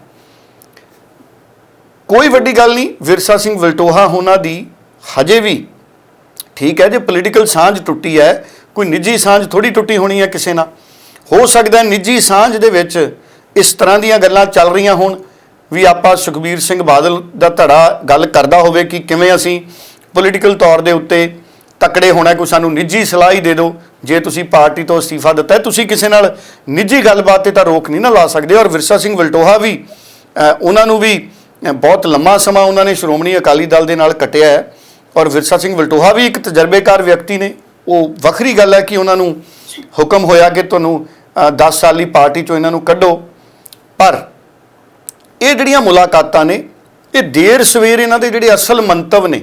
ਕੋਈ ਵੱਡੀ ਗੱਲ ਨਹੀਂ, ਵਿਰਸਾ ਸਿੰਘ ਵਲਟੋਹਾ ਉਹਨਾਂ ਦੀ ਹਜੇ ਵੀ ਠੀਕ ਹੈ, ਜੇ ਪੋਲੀਟੀਕਲ ਸਾਂਝ ਟੁੱਟੀ ਹੈ ਕੋਈ ਨਿੱਜੀ ਸਾਂਝ ਥੋੜੀ ਟੁੱਟੀ ਹੋਣੀ ਹੈ ਕਿਸੇ ਨਾਲ। ਹੋ ਸਕਦਾ ਨਿੱਜੀ ਸਾਂਝ ਦੇ ਵਿੱਚ ਇਸ ਤਰ੍ਹਾਂ ਦੀਆਂ ਗੱਲਾਂ ਚੱਲ ਰਹੀਆਂ ਹੋਣ ਵੀ ਆਪਾਂ ਸੁਖਬੀਰ ਸਿੰਘ ਬਾਦਲ ਦਾ ਧੜਾ ਗੱਲ ਕਰਦਾ ਹੋਵੇ ਕਿ ਕਿਵੇਂ ਅਸੀਂ ਪੋਲੀਟੀਕਲ ਤੌਰ ਦੇ ਉੱਤੇ ਤਕੜੇ ਹੋਣਾ ਕੋਈ ਸਾਨੂੰ ਨਿੱਜੀ ਸਲਾਹ ਹੀ ਦੇ ਦਿਓ। ਜੇ ਤੁਸੀਂ ਪਾਰਟੀ ਤੋਂ ਅਸਤੀਫਾ ਦਿੱਤਾ ਤੁਸੀਂ ਕਿਸੇ ਨਾਲ ਨਿੱਜੀ ਗੱਲਬਾਤ ਤੇ ਤਾਂ ਰੋਕ ਨਹੀਂ ਨਾ ਲਾ ਸਕਦੇ। ਔਰ ਵਿਰਸਾ ਸਿੰਘ ਵਲਟੋਹਾ ਵੀ ਉਹਨਾਂ ਨੂੰ ਵੀ ਬਹੁਤ ਲੰਮਾ ਸਮਾਂ ਉਹਨਾਂ ਨੇ ਸ਼੍ਰੋਮਣੀ ਅਕਾਲੀ ਦਲ ਦੇ ਨਾਲ ਕੱਟਿਆ ਹੈ। ਔਰ ਵਿਰਸਾ ਸਿੰਘ ਵਲਟੋਹਾ ਵੀ ਇੱਕ ਤਜਰਬੇਕਾਰ ਵਿਅਕਤੀ ਨੇ। ਉਹ ਵੱਖਰੀ ਗੱਲ ਹੈ ਕਿ ਉਹਨਾਂ ਨੂੰ ਹੁਕਮ ਹੋਇਆ ਕਿ ਤੁਹਾਨੂੰ 10 ਸਾਲੀ ਪਾਰਟੀ ਚੋਂ ਇਹਨਾਂ ਨੂੰ ਕੱਢੋ। ਪਰ ਇਹ ਜਿਹੜੀਆਂ ਮੁਲਾਕਾਤਾਂ ਨੇ, ਇਹ ਦੇਰ ਸਵੇਰ ਇਹਨਾਂ ਦੇ ਜਿਹੜੇ ਅਸਲ ਮੰਤਵ ਨੇ,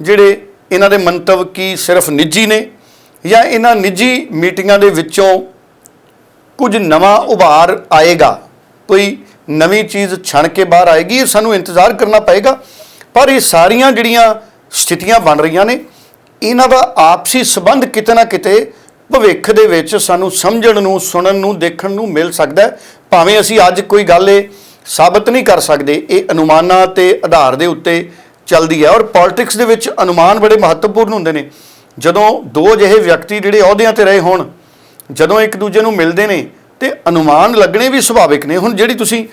ਜਿਹੜੇ ਇਹਨਾਂ ਦੇ ਮੰਤਵ ਕੀ ਸਿਰਫ ਨਿੱਜੀ ਨੇ ਜਾਂ ਇਹਨਾਂ ਨਿੱਜੀ ਮੀਟਿੰਗਾਂ ਦੇ ਵਿੱਚੋਂ ਕੁਝ ਨਵਾਂ ਉਭਾਰ ਆਏਗਾ, ਕੋਈ ਨਵੀਂ ਚੀਜ਼ ਛਣ ਕੇ ਬਾਹਰ ਆਏਗੀ, ਇਹ ਸਾਨੂੰ ਇੰਤਜ਼ਾਰ ਕਰਨਾ ਪਏਗਾ। ਪਰ ਇਹ ਸਾਰੀਆਂ ਜਿਹੜੀਆਂ ਸਥਿਤੀਆਂ ਬਣ ਰਹੀਆਂ ਨੇ ਇਹਨਾਂ ਦਾ ਆਪਸੀ ਸੰਬੰਧ ਕਿਤੇ ਨਾ ਕਿਤੇ ਭਵਿੱਖ ਦੇ ਵਿੱਚ ਸਾਨੂੰ ਸਮਝਣ ਨੂੰ, ਸੁਣਨ ਨੂੰ, ਦੇਖਣ ਨੂੰ ਮਿਲ ਸਕਦਾ ਭਾਵੇਂ ਅਸੀਂ ਅੱਜ ਕੋਈ ਗੱਲ ਇਹ ਸਾਬਤ ਨਹੀਂ ਕਰ ਸਕਦੇ, ਇਹ ਅਨੁਮਾਨਾਂ ਤੇ ਆਧਾਰ ਦੇ ਉੱਤੇ ਚੱਲਦੀ ਹੈ ਔਰ ਪੋਲਿਟਿਕਸ ਦੇ ਵਿੱਚ ਅਨੁਮਾਨ ਬੜੇ ਮਹੱਤਵਪੂਰਨ ਹੁੰਦੇ ਨੇ। ਜਦੋਂ ਦੋ ਜਿਹੇ ਵਿਅਕਤੀ ਜਿਹੜੇ ਅਹੁਦਿਆਂ ਤੇ ਰਹੇ ਹੋਣ, ਜਦੋਂ ਇੱਕ ਦੂਜੇ ਨੂੰ ਮਿਲਦੇ ਨੇ ਤੇ ਅਨੁਮਾਨ ਲੱਗਣੇ ਵੀ ਸੁਭਾਵਿਕ ਨੇ। ਹੁਣ ਜਿਹੜੀ ਤੁਸੀਂ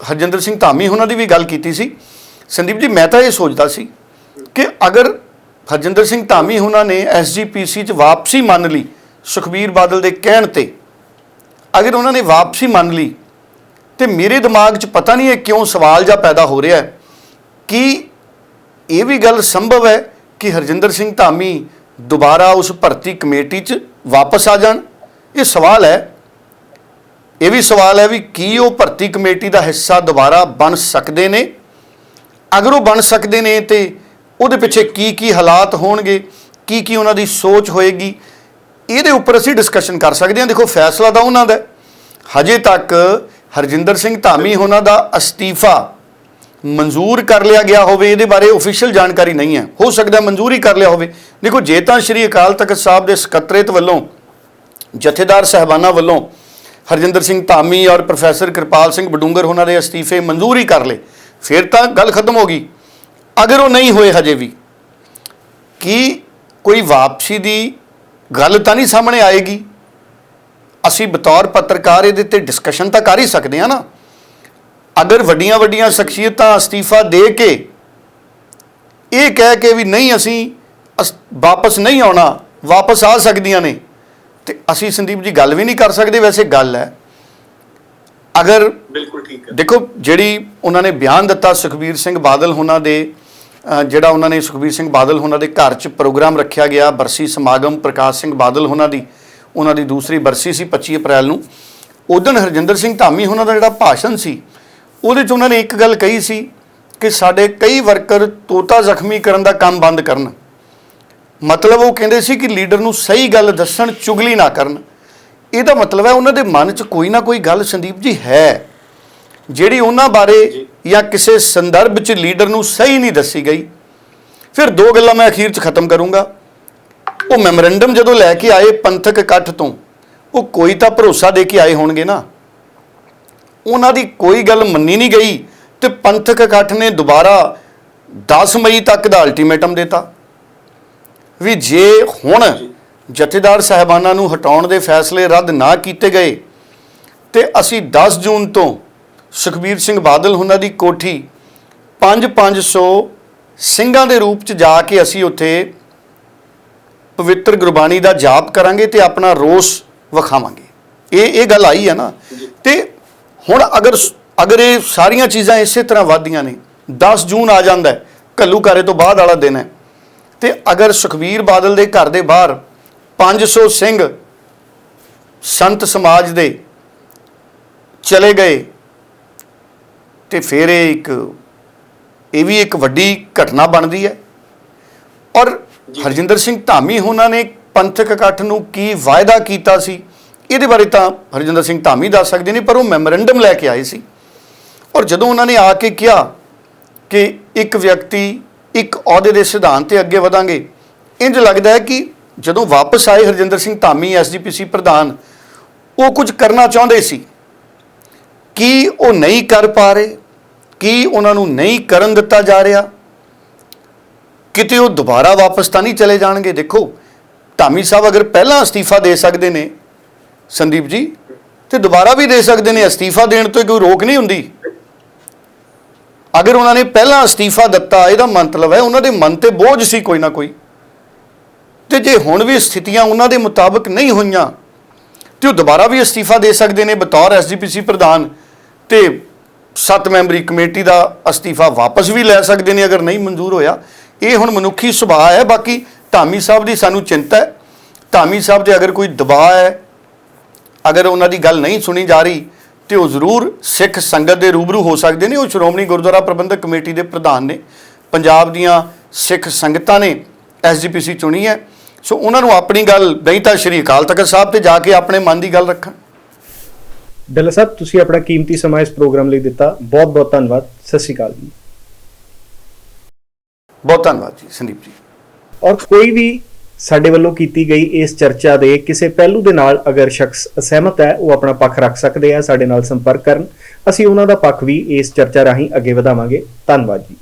ਹਰਜਿੰਦਰ ਸਿੰਘ ਧਾਮੀ ਉਹਨਾਂ ਦੀ ਵੀ ਗੱਲ ਕੀਤੀ ਸੀ। ਸੰਦੀਪ ਜੀ, ਮੈਂ ਤਾਂ ਇਹ ਸੋਚਦਾ ਸੀ ਕਿ ਅਗਰ ਹਰਜਿੰਦਰ ਸਿੰਘ ਧਾਮੀ ਉਹਨਾਂ ਨੇ ਐਸਜੀਪੀਸੀ 'ਚ ਵਾਪਸੀ ਮੰਨ ਲਈ ਸੁਖਬੀਰ ਬਾਦਲ ਦੇ ਕਹਿਣ ਤੇ। ਅਗਰ ਉਹਨਾਂ ਨੇ ਵਾਪਸੀ ਮੰਨ ਲਈ, ਤੇ ਮੇਰੇ ਦਿਮਾਗ 'ਚ ਪਤਾ ਨਹੀਂ ਇਹ ਕਿਉਂ ਸਵਾਲ ਜਾਂ ਪੈਦਾ ਹੋ ਰਿਹਾ ਹੈ। ਕਿ ਇਹ ਵੀ ਗੱਲ ਸੰਭਵ ਹੈ ਕਿ ਹਰਜਿੰਦਰ ਸਿੰਘ ਧਾਮੀ ਦੁਬਾਰਾ ਉਸ ਭਰਤੀ ਕਮੇਟੀ 'ਚ ਵਾਪਸ ਆ ਜਾਣ? ਇਹ ਸਵਾਲ ਹੈ। ਇਹ ਵੀ ਸਵਾਲ ਹੈ ਵੀ ਕੀ ਉਹ ਭਰਤੀ ਕਮੇਟੀ ਦਾ ਹਿੱਸਾ ਦੁਬਾਰਾ ਬਣ ਸਕਦੇ ਨੇ? ਅਗਰ ਉਹ ਬਣ ਸਕਦੇ ਨੇ ਤੇ ਉਹਦੇ ਪਿੱਛੇ ਕੀ ਕੀ ਹਾਲਾਤ ਹੋਣਗੇ, ਕੀ ਕੀ ਉਹਨਾਂ ਦੀ ਸੋਚ ਹੋਏਗੀ, ਇਹਦੇ ਉੱਪਰ ਅਸੀਂ ਡਿਸਕਸ਼ਨ ਕਰ ਸਕਦੇ ਹਾਂ। ਦੇਖੋ, ਫੈਸਲਾ ਤਾਂ ਉਹਨਾਂ ਦਾ ਹਜੇ ਤੱਕ ਹਰਜਿੰਦਰ ਸਿੰਘ ਧਾਮੀ ਉਹਨਾਂ ਦਾ ਅਸਤੀਫਾ ਮਨਜ਼ੂਰ ਕਰ ਲਿਆ ਗਿਆ ਹੋਵੇ, ਇਹਦੇ ਬਾਰੇ ਅਫੀਸ਼ੀਅਲ ਜਾਣਕਾਰੀ ਨਹੀਂ ਹੈ। ਹੋ ਸਕਦਾ ਮਨਜ਼ੂਰ ਹੀ ਕਰ ਲਿਆ ਹੋਵੇ। ਦੇਖੋ, ਜੇ ਤਾਂ ਸ਼੍ਰੀ ਅਕਾਲ ਤਖਤ ਸਾਹਿਬ ਦੇ ਸਕੱਤਰੇਤ ਵੱਲੋਂ, ਜਥੇਦਾਰ ਸਹਿਬਾਨਾਂ ਵੱਲੋਂ ਹਰਜਿੰਦਰ ਸਿੰਘ ਧਾਮੀ ਔਰ ਪ੍ਰੋਫੈਸਰ ਕਿਰਪਾਲ ਸਿੰਘ ਬਡੂੰਗਰ ਉਹਨਾਂ ਦੇ ਅਸਤੀਫੇ ਮਨਜ਼ੂਰ ਹੀ ਕਰ ਲਏ, ਫਿਰ ਤਾਂ ਗੱਲ ਖਤਮ ਹੋ ਗਈ। ਅਗਰ ਉਹ ਨਹੀਂ ਹੋਏ ਹਜੇ ਵੀ ਕੀ ਕੋਈ ਵਾਪਸੀ ਦੀ ਗੱਲ ਤਾਂ ਨਹੀਂ ਸਾਹਮਣੇ ਆਏਗੀ? ਅਸੀਂ ਬਤੌਰ ਪੱਤਰਕਾਰ ਇਹਦੇ ਤੇ ਡਿਸਕਸ਼ਨ ਤਾਂ ਕਰ ਹੀ ਸਕਦੇ ਹਾਂ ਨਾ। ਅਗਰ ਵੱਡੀਆਂ ਵੱਡੀਆਂ ਸ਼ਖਸੀਅਤਾਂ ਅਸਤੀਫਾ ਦੇ ਕੇ ਇਹ ਕਹਿ ਕੇ ਵੀ ਨਹੀਂ ਅਸੀਂ ਵਾਪਸ ਨਹੀਂ ਆਉਣਾ ਵਾਪਸ ਆ ਸਕਦੀਆਂ ਨੇ ਤੇ ਅਸੀਂ ਸੰਦੀਪ ਜੀ ਗੱਲ ਵੀ ਨਹੀਂ ਕਰ ਸਕਦੇ ਵੈਸੇ ਗੱਲ ਹੈ। ਅਗਰ ਬਿਲਕੁਲ ਠੀਕ ਹੈ। ਦੇਖੋ ਜਿਹੜੀ ਉਹਨਾਂ ਨੇ ਬਿਆਨ ਦਿੱਤਾ ਸੁਖਬੀਰ ਸਿੰਘ ਬਾਦਲ ਉਹਨਾਂ ਦੇ ਜਿਹੜਾ ਉਹਨਾਂ ਨੇ ਸੁਖਬੀਰ ਸਿੰਘ ਬਾਦਲ ਉਹਨਾਂ ਦੇ ਘਰ 'ਚ ਪ੍ਰੋਗਰਾਮ ਰੱਖਿਆ ਗਿਆ, ਬਰਸੀ ਸਮਾਗਮ, ਪ੍ਰਕਾਸ਼ ਸਿੰਘ ਬਾਦਲ ਉਹਨਾਂ ਦੀ ਉਹਨਾਂ ਦੀ ਦੂਸਰੀ ਬਰਸੀ ਸੀ 25 ਅਪ੍ਰੈਲ ਨੂੰ। ਉਦੋਂ ਹਰਜਿੰਦਰ ਸਿੰਘ ਧਾਮੀ ਉਹਨਾਂ ਦਾ ਜਿਹੜਾ ਭਾਸ਼ਣ ਸੀ, ਉਹਦੇ 'ਚ ਉਹਨਾਂ ਨੇ ਇੱਕ ਗੱਲ ਕਹੀ ਸੀ ਕਿ ਸਾਡੇ ਕਈ ਵਰਕਰ ਤੋਤਾ ਜ਼ਖਮੀ ਕਰਨ ਦਾ ਕੰਮ ਬੰਦ ਕਰਨ। ਮਤਲਬ ਉਹ ਕਹਿੰਦੇ ਸੀ ਕਿ ਲੀਡਰ ਨੂੰ ਸਹੀ ਗੱਲ ਦੱਸਣ, ਚੁਗਲੀ ਨਾ ਕਰਨ। ਇਹਦਾ ਮਤਲਬ ਹੈ ਉਹਨਾਂ ਦੇ ਮਨ 'ਚ ਕੋਈ ਨਾ ਕੋਈ ਗੱਲ ਸੰਦੀਪ ਜੀ ਹੈ। ਜਿਹੜੀ ਉਹਨਾਂ ਬਾਰੇ ਜਾਂ ਕਿਸੇ ਸੰਦਰਭ 'ਚ ਲੀਡਰ ਨੂੰ ਸਹੀ ਨਹੀਂ ਦੱਸੀ ਗਈ, ਫਿਰ ਦੋ ਗੱਲਾਂ ਮੈਂ ਅਖੀਰ 'ਚ ਖਤਮ ਕਰੂੰਗਾ। ਉਹ ਮੈਮੋਰੈਂਡਮ ਜਦੋਂ ਲੈ ਕੇ ਆਏ ਪੰਥਕ ਇਕੱਠ ਤੋਂ, ਉਹ ਕੋਈ ਤਾਂ ਭਰੋਸਾ ਦੇ ਕੇ ਆਏ ਹੋਣਗੇ ਨਾ। ਉਹਨਾਂ ਦੀ ਕੋਈ ਗੱਲ ਮੰਨੀ ਨਹੀਂ ਗਈ ਤੇ ਪੰਥਕ ਇਕੱਠ ਨੇ ਦੁਬਾਰਾ 10 ਮਈ ਤੱਕ ਦਾ ਅਲਟੀਮੇਟਮ ਦਿੱਤਾ। ਵੀ ਜੇ ਹੁਣ ਜਥੇਦਾਰ ਸਾਹਿਬਾਨਾਂ ਨੂੰ ਹਟਾਉਣ ਦੇ ਫੈਸਲੇ ਰੱਦ ਨਾ ਕੀਤੇ ਗਏ, ਤੇ ਅਸੀਂ 10 ਜੂਨ ਤੋਂ ਸੁਖਬੀਰ ਸਿੰਘ ਬਾਦਲ ਉਹਨਾਂ ਦੀ ਕੋਠੀ 5-500 ਸਿੰਘਾਂ ਦੇ ਰੂਪ ਚ ਜਾ ਕੇ ਅਸੀਂ ਉੱਥੇ ਪਵਿੱਤਰ ਗੁਰਬਾਣੀ ਦਾ ਜਾਪ ਕਰਾਂਗੇ ਤੇ ਆਪਣਾ ਰੋਸ ਵਿਖਾਵਾਂਗੇ। ਇਹ ਇਹ ਗੱਲ ਆਈ ਹੈ ਨਾ। ਤੇ ਹੁਣ ਅਗਰ ਅਗਰ ਇਹ ਸਾਰੀਆਂ ਚੀਜ਼ਾਂ ਇਸੇ ਤਰ੍ਹਾਂ ਵਧਦੀਆਂ ਨੇ 10 ਜੂਨ ਆ ਜਾਂਦਾ ਹੈ ਘੱਲੂਘਾਰੇ ਤੋਂ ਬਾਅਦ ਵਾਲਾ ਦਿਨ ਹੈ, ਤੇ ਅਗਰ ਸੁਖਬੀਰ ਬਾਦਲ ਦੇ ਘਰ ਦੇ ਬਾਹਰ 500 ਸਿੰਘ ਸੰਤ ਸਮਾਜ ਦੇ ਚਲੇ ਗਏ ਤੇ ਫਿਰ ਇਹ ਇੱਕ ਇਹ ਵੀ ਇੱਕ ਵੱਡੀ ਘਟਨਾ ਬਣਦੀ ਹੈ। ਔਰ ਹਰਜਿੰਦਰ ਸਿੰਘ ਧਾਮੀ ਉਹਨਾਂ ਨੇ ਪੰਥਕ ਇਕੱਠ ਨੂੰ ਕੀ ਵਾਅਦਾ ਕੀਤਾ ਸੀ ਇਹਦੇ ਬਾਰੇ ਤਾਂ ਹਰਜਿੰਦਰ ਸਿੰਘ ਧਾਮੀ ਦੱਸ ਸਕਦੇ ਨੇ ਪਰ ਉਹ ਮੈਮੋਰੈਂਡਮ ਲੈ ਕੇ ਆਏ ਸੀ। ਔਰ ਜਦੋਂ ਉਹਨਾਂ ਨੇ ਆ ਕੇ ਕਿਹਾ ਕਿ ਇੱਕ ਵਿਅਕਤੀ ਇੱਕ ਅਹੁਦੇ ਦੇ ਸਿਧਾਂਤ ਤੇ ਅੱਗੇ ਵਧਾਂਗੇ ਇੰਜ ਲੱਗਦਾ ਹੈ ਕਿ ਜਦੋਂ ਵਾਪਸ ਆਏ ਹਰਜਿੰਦਰ ਸਿੰਘ ਧਾਮੀ ਐਸਜੀਪੀਸੀ ਪ੍ਰਧਾਨ ਉਹ ਕੁਝ ਕਰਨਾ ਚਾਹੁੰਦੇ ਸੀ। ਕੀ ਉਹ ਨਹੀਂ ਕਰ ਪਾ ਰਹੇ? ਕੀ ਉਹਨਾਂ ਨੂੰ ਨਹੀਂ ਕਰਨ ਦਿੱਤਾ ਜਾ ਰਿਹਾ? ਕਿਤੇ ਉਹ ਦੁਬਾਰਾ ਵਾਪਸ ਤਾਂ ਨਹੀਂ ਚਲੇ ਜਾਣਗੇ? ਦੇਖੋ, ਧਾਮੀ ਸਾਹਿਬ ਅਗਰ ਪਹਿਲਾਂ ਅਸਤੀਫਾ ਦੇ ਸਕਦੇ ਨੇ, ਸੰਦੀਪ ਜੀ, ਤੇ ਦੁਬਾਰਾ ਵੀ ਦੇ ਸਕਦੇ ਨੇ। ਅਸਤੀਫਾ ਦੇਣ ਤੋਂ ਕੋਈ ਰੋਕ ਨਹੀਂ ਹੁੰਦੀ। ਅਗਰ ਉਹਨਾਂ ਨੇ ਪਹਿਲਾਂ ਅਸਤੀਫਾ ਦਿੱਤਾ, ਇਹਦਾ ਮਤਲਬ ਹੈ ਉਹਨਾਂ ਦੇ ਮਨ ਤੇ ਬੋਝ ਸੀ ਕੋਈ ਨਾ ਕੋਈ। ਤੇ ਜੇ ਹੁਣ ਵੀ ਸਥਿਤੀਆਂ ਉਹਨਾਂ ਦੇ ਮੁਤਾਬਕ ਨਹੀਂ ਹੋਈਆਂ, ਤੇ ਉਹ ਦੁਬਾਰਾ ਵੀ ਅਸਤੀਫਾ ਦੇ ਸਕਦੇ ਨੇ, ਬਤੌਰ ਐਸਜੀਪੀਸੀ ਪ੍ਰਧਾਨ ਤੇ ਸੱਤ ਮੈਂਬਰੀ ਕਮੇਟੀ ਦਾ ਅਸਤੀਫਾ ਵਾਪਸ ਵੀ ਲੈ ਸਕਦੇ ਨੇ ਅਗਰ ਨਹੀਂ ਮਨਜ਼ੂਰ ਹੋਇਆ। ਇਹ ਹੁਣ ਮਨੁੱਖੀ ਸੁਭਾਅ ਹੈ, ਬਾਕੀ ਧਾਮੀ ਸਾਹਿਬ ਦੀ ਸਾਨੂੰ ਚਿੰਤਾ ਹੈ। ਧਾਮੀ ਸਾਹਿਬ ਦੇ ਅਗਰ ਕੋਈ ਦਬਾਅ ਹੈ, ਅਗਰ ਉਹਨਾਂ ਦੀ ਗੱਲ ਨਹੀਂ ਸੁਣੀ ਜਾ ਰਹੀ, ਤੇ ਉਹ ਜ਼ਰੂਰ ਸਿੱਖ ਸੰਗਤ ਦੇ ਰੂਬਰੂ ਹੋ ਸਕਦੇ ਨੇ। ਉਹ ਸ਼੍ਰੋਮਣੀ ਗੁਰਦੁਆਰਾ ਪ੍ਰਬੰਧਕ ਕਮੇਟੀ ਦੇ ਪ੍ਰਧਾਨ ਨੇ। ਪੰਜਾਬ ਦੀਆਂ ਸਿੱਖ ਸੰਗਤਾਂ ਨੇ ਐਸਜੀਪੀਸੀ ਚੁਣੀ ਹੈ। ਸੋ ਉਹਨਾਂ ਨੂੰ ਆਪਣੀ ਗੱਲ, ਨਹੀਂ ਤਾਂ ਸ਼੍ਰੀ ਅਕਾਲ ਤਖਤ ਸਾਹਿਬ ਤੇ ਜਾ ਕੇ ਆਪਣੇ ਮਨ ਦੀ ਗੱਲ ਰੱਖਣ। ਡੱਲਾ ਸਾਹਿਬ ਤੁਸੀਂ ਆਪਣਾ ਕੀਮਤੀ ਸਮਾਂ ਇਸ ਪ੍ਰੋਗਰਾਮ ਲਈ ਦਿੱਤਾ। ਬਹੁਤ ਬਹੁਤ ਧੰਨਵਾਦ। ਸਤਿ ਸ਼੍ਰੀ ਅਕਾਲ ਜੀ। ਬਹੁਤ ਧੰਨਵਾਦ ਜੀ ਸੰਦੀਪ ਜੀ। ਔਰ ਕੋਈ ਵੀ ਸਾਡੇ ਵੱਲੋਂ ਕੀਤੀ ਗਈ ਇਸ ਚਰਚਾ ਦੇ ਕਿਸੇ ਪਹਿਲੂ ਦੇ ਨਾਲ ਅਗਰ ਸ਼ਖਸ ਅਸਹਿਮਤ ਹੈ ਉਹ ਆਪਣਾ ਪੱਖ ਰੱਖ ਸਕਦੇ ਆ ਸਾਡੇ ਨਾਲ ਸੰਪਰਕ ਕਰਨ। ਅਸੀਂ ਉਹਨਾਂ ਦਾ ਪੱਖ ਵੀ ਇਸ ਚਰਚਾ ਰਾਹੀਂ ਅੱਗੇ ਵਧਾਵਾਂਗੇ। ਧੰਨਵਾਦ ਜੀ।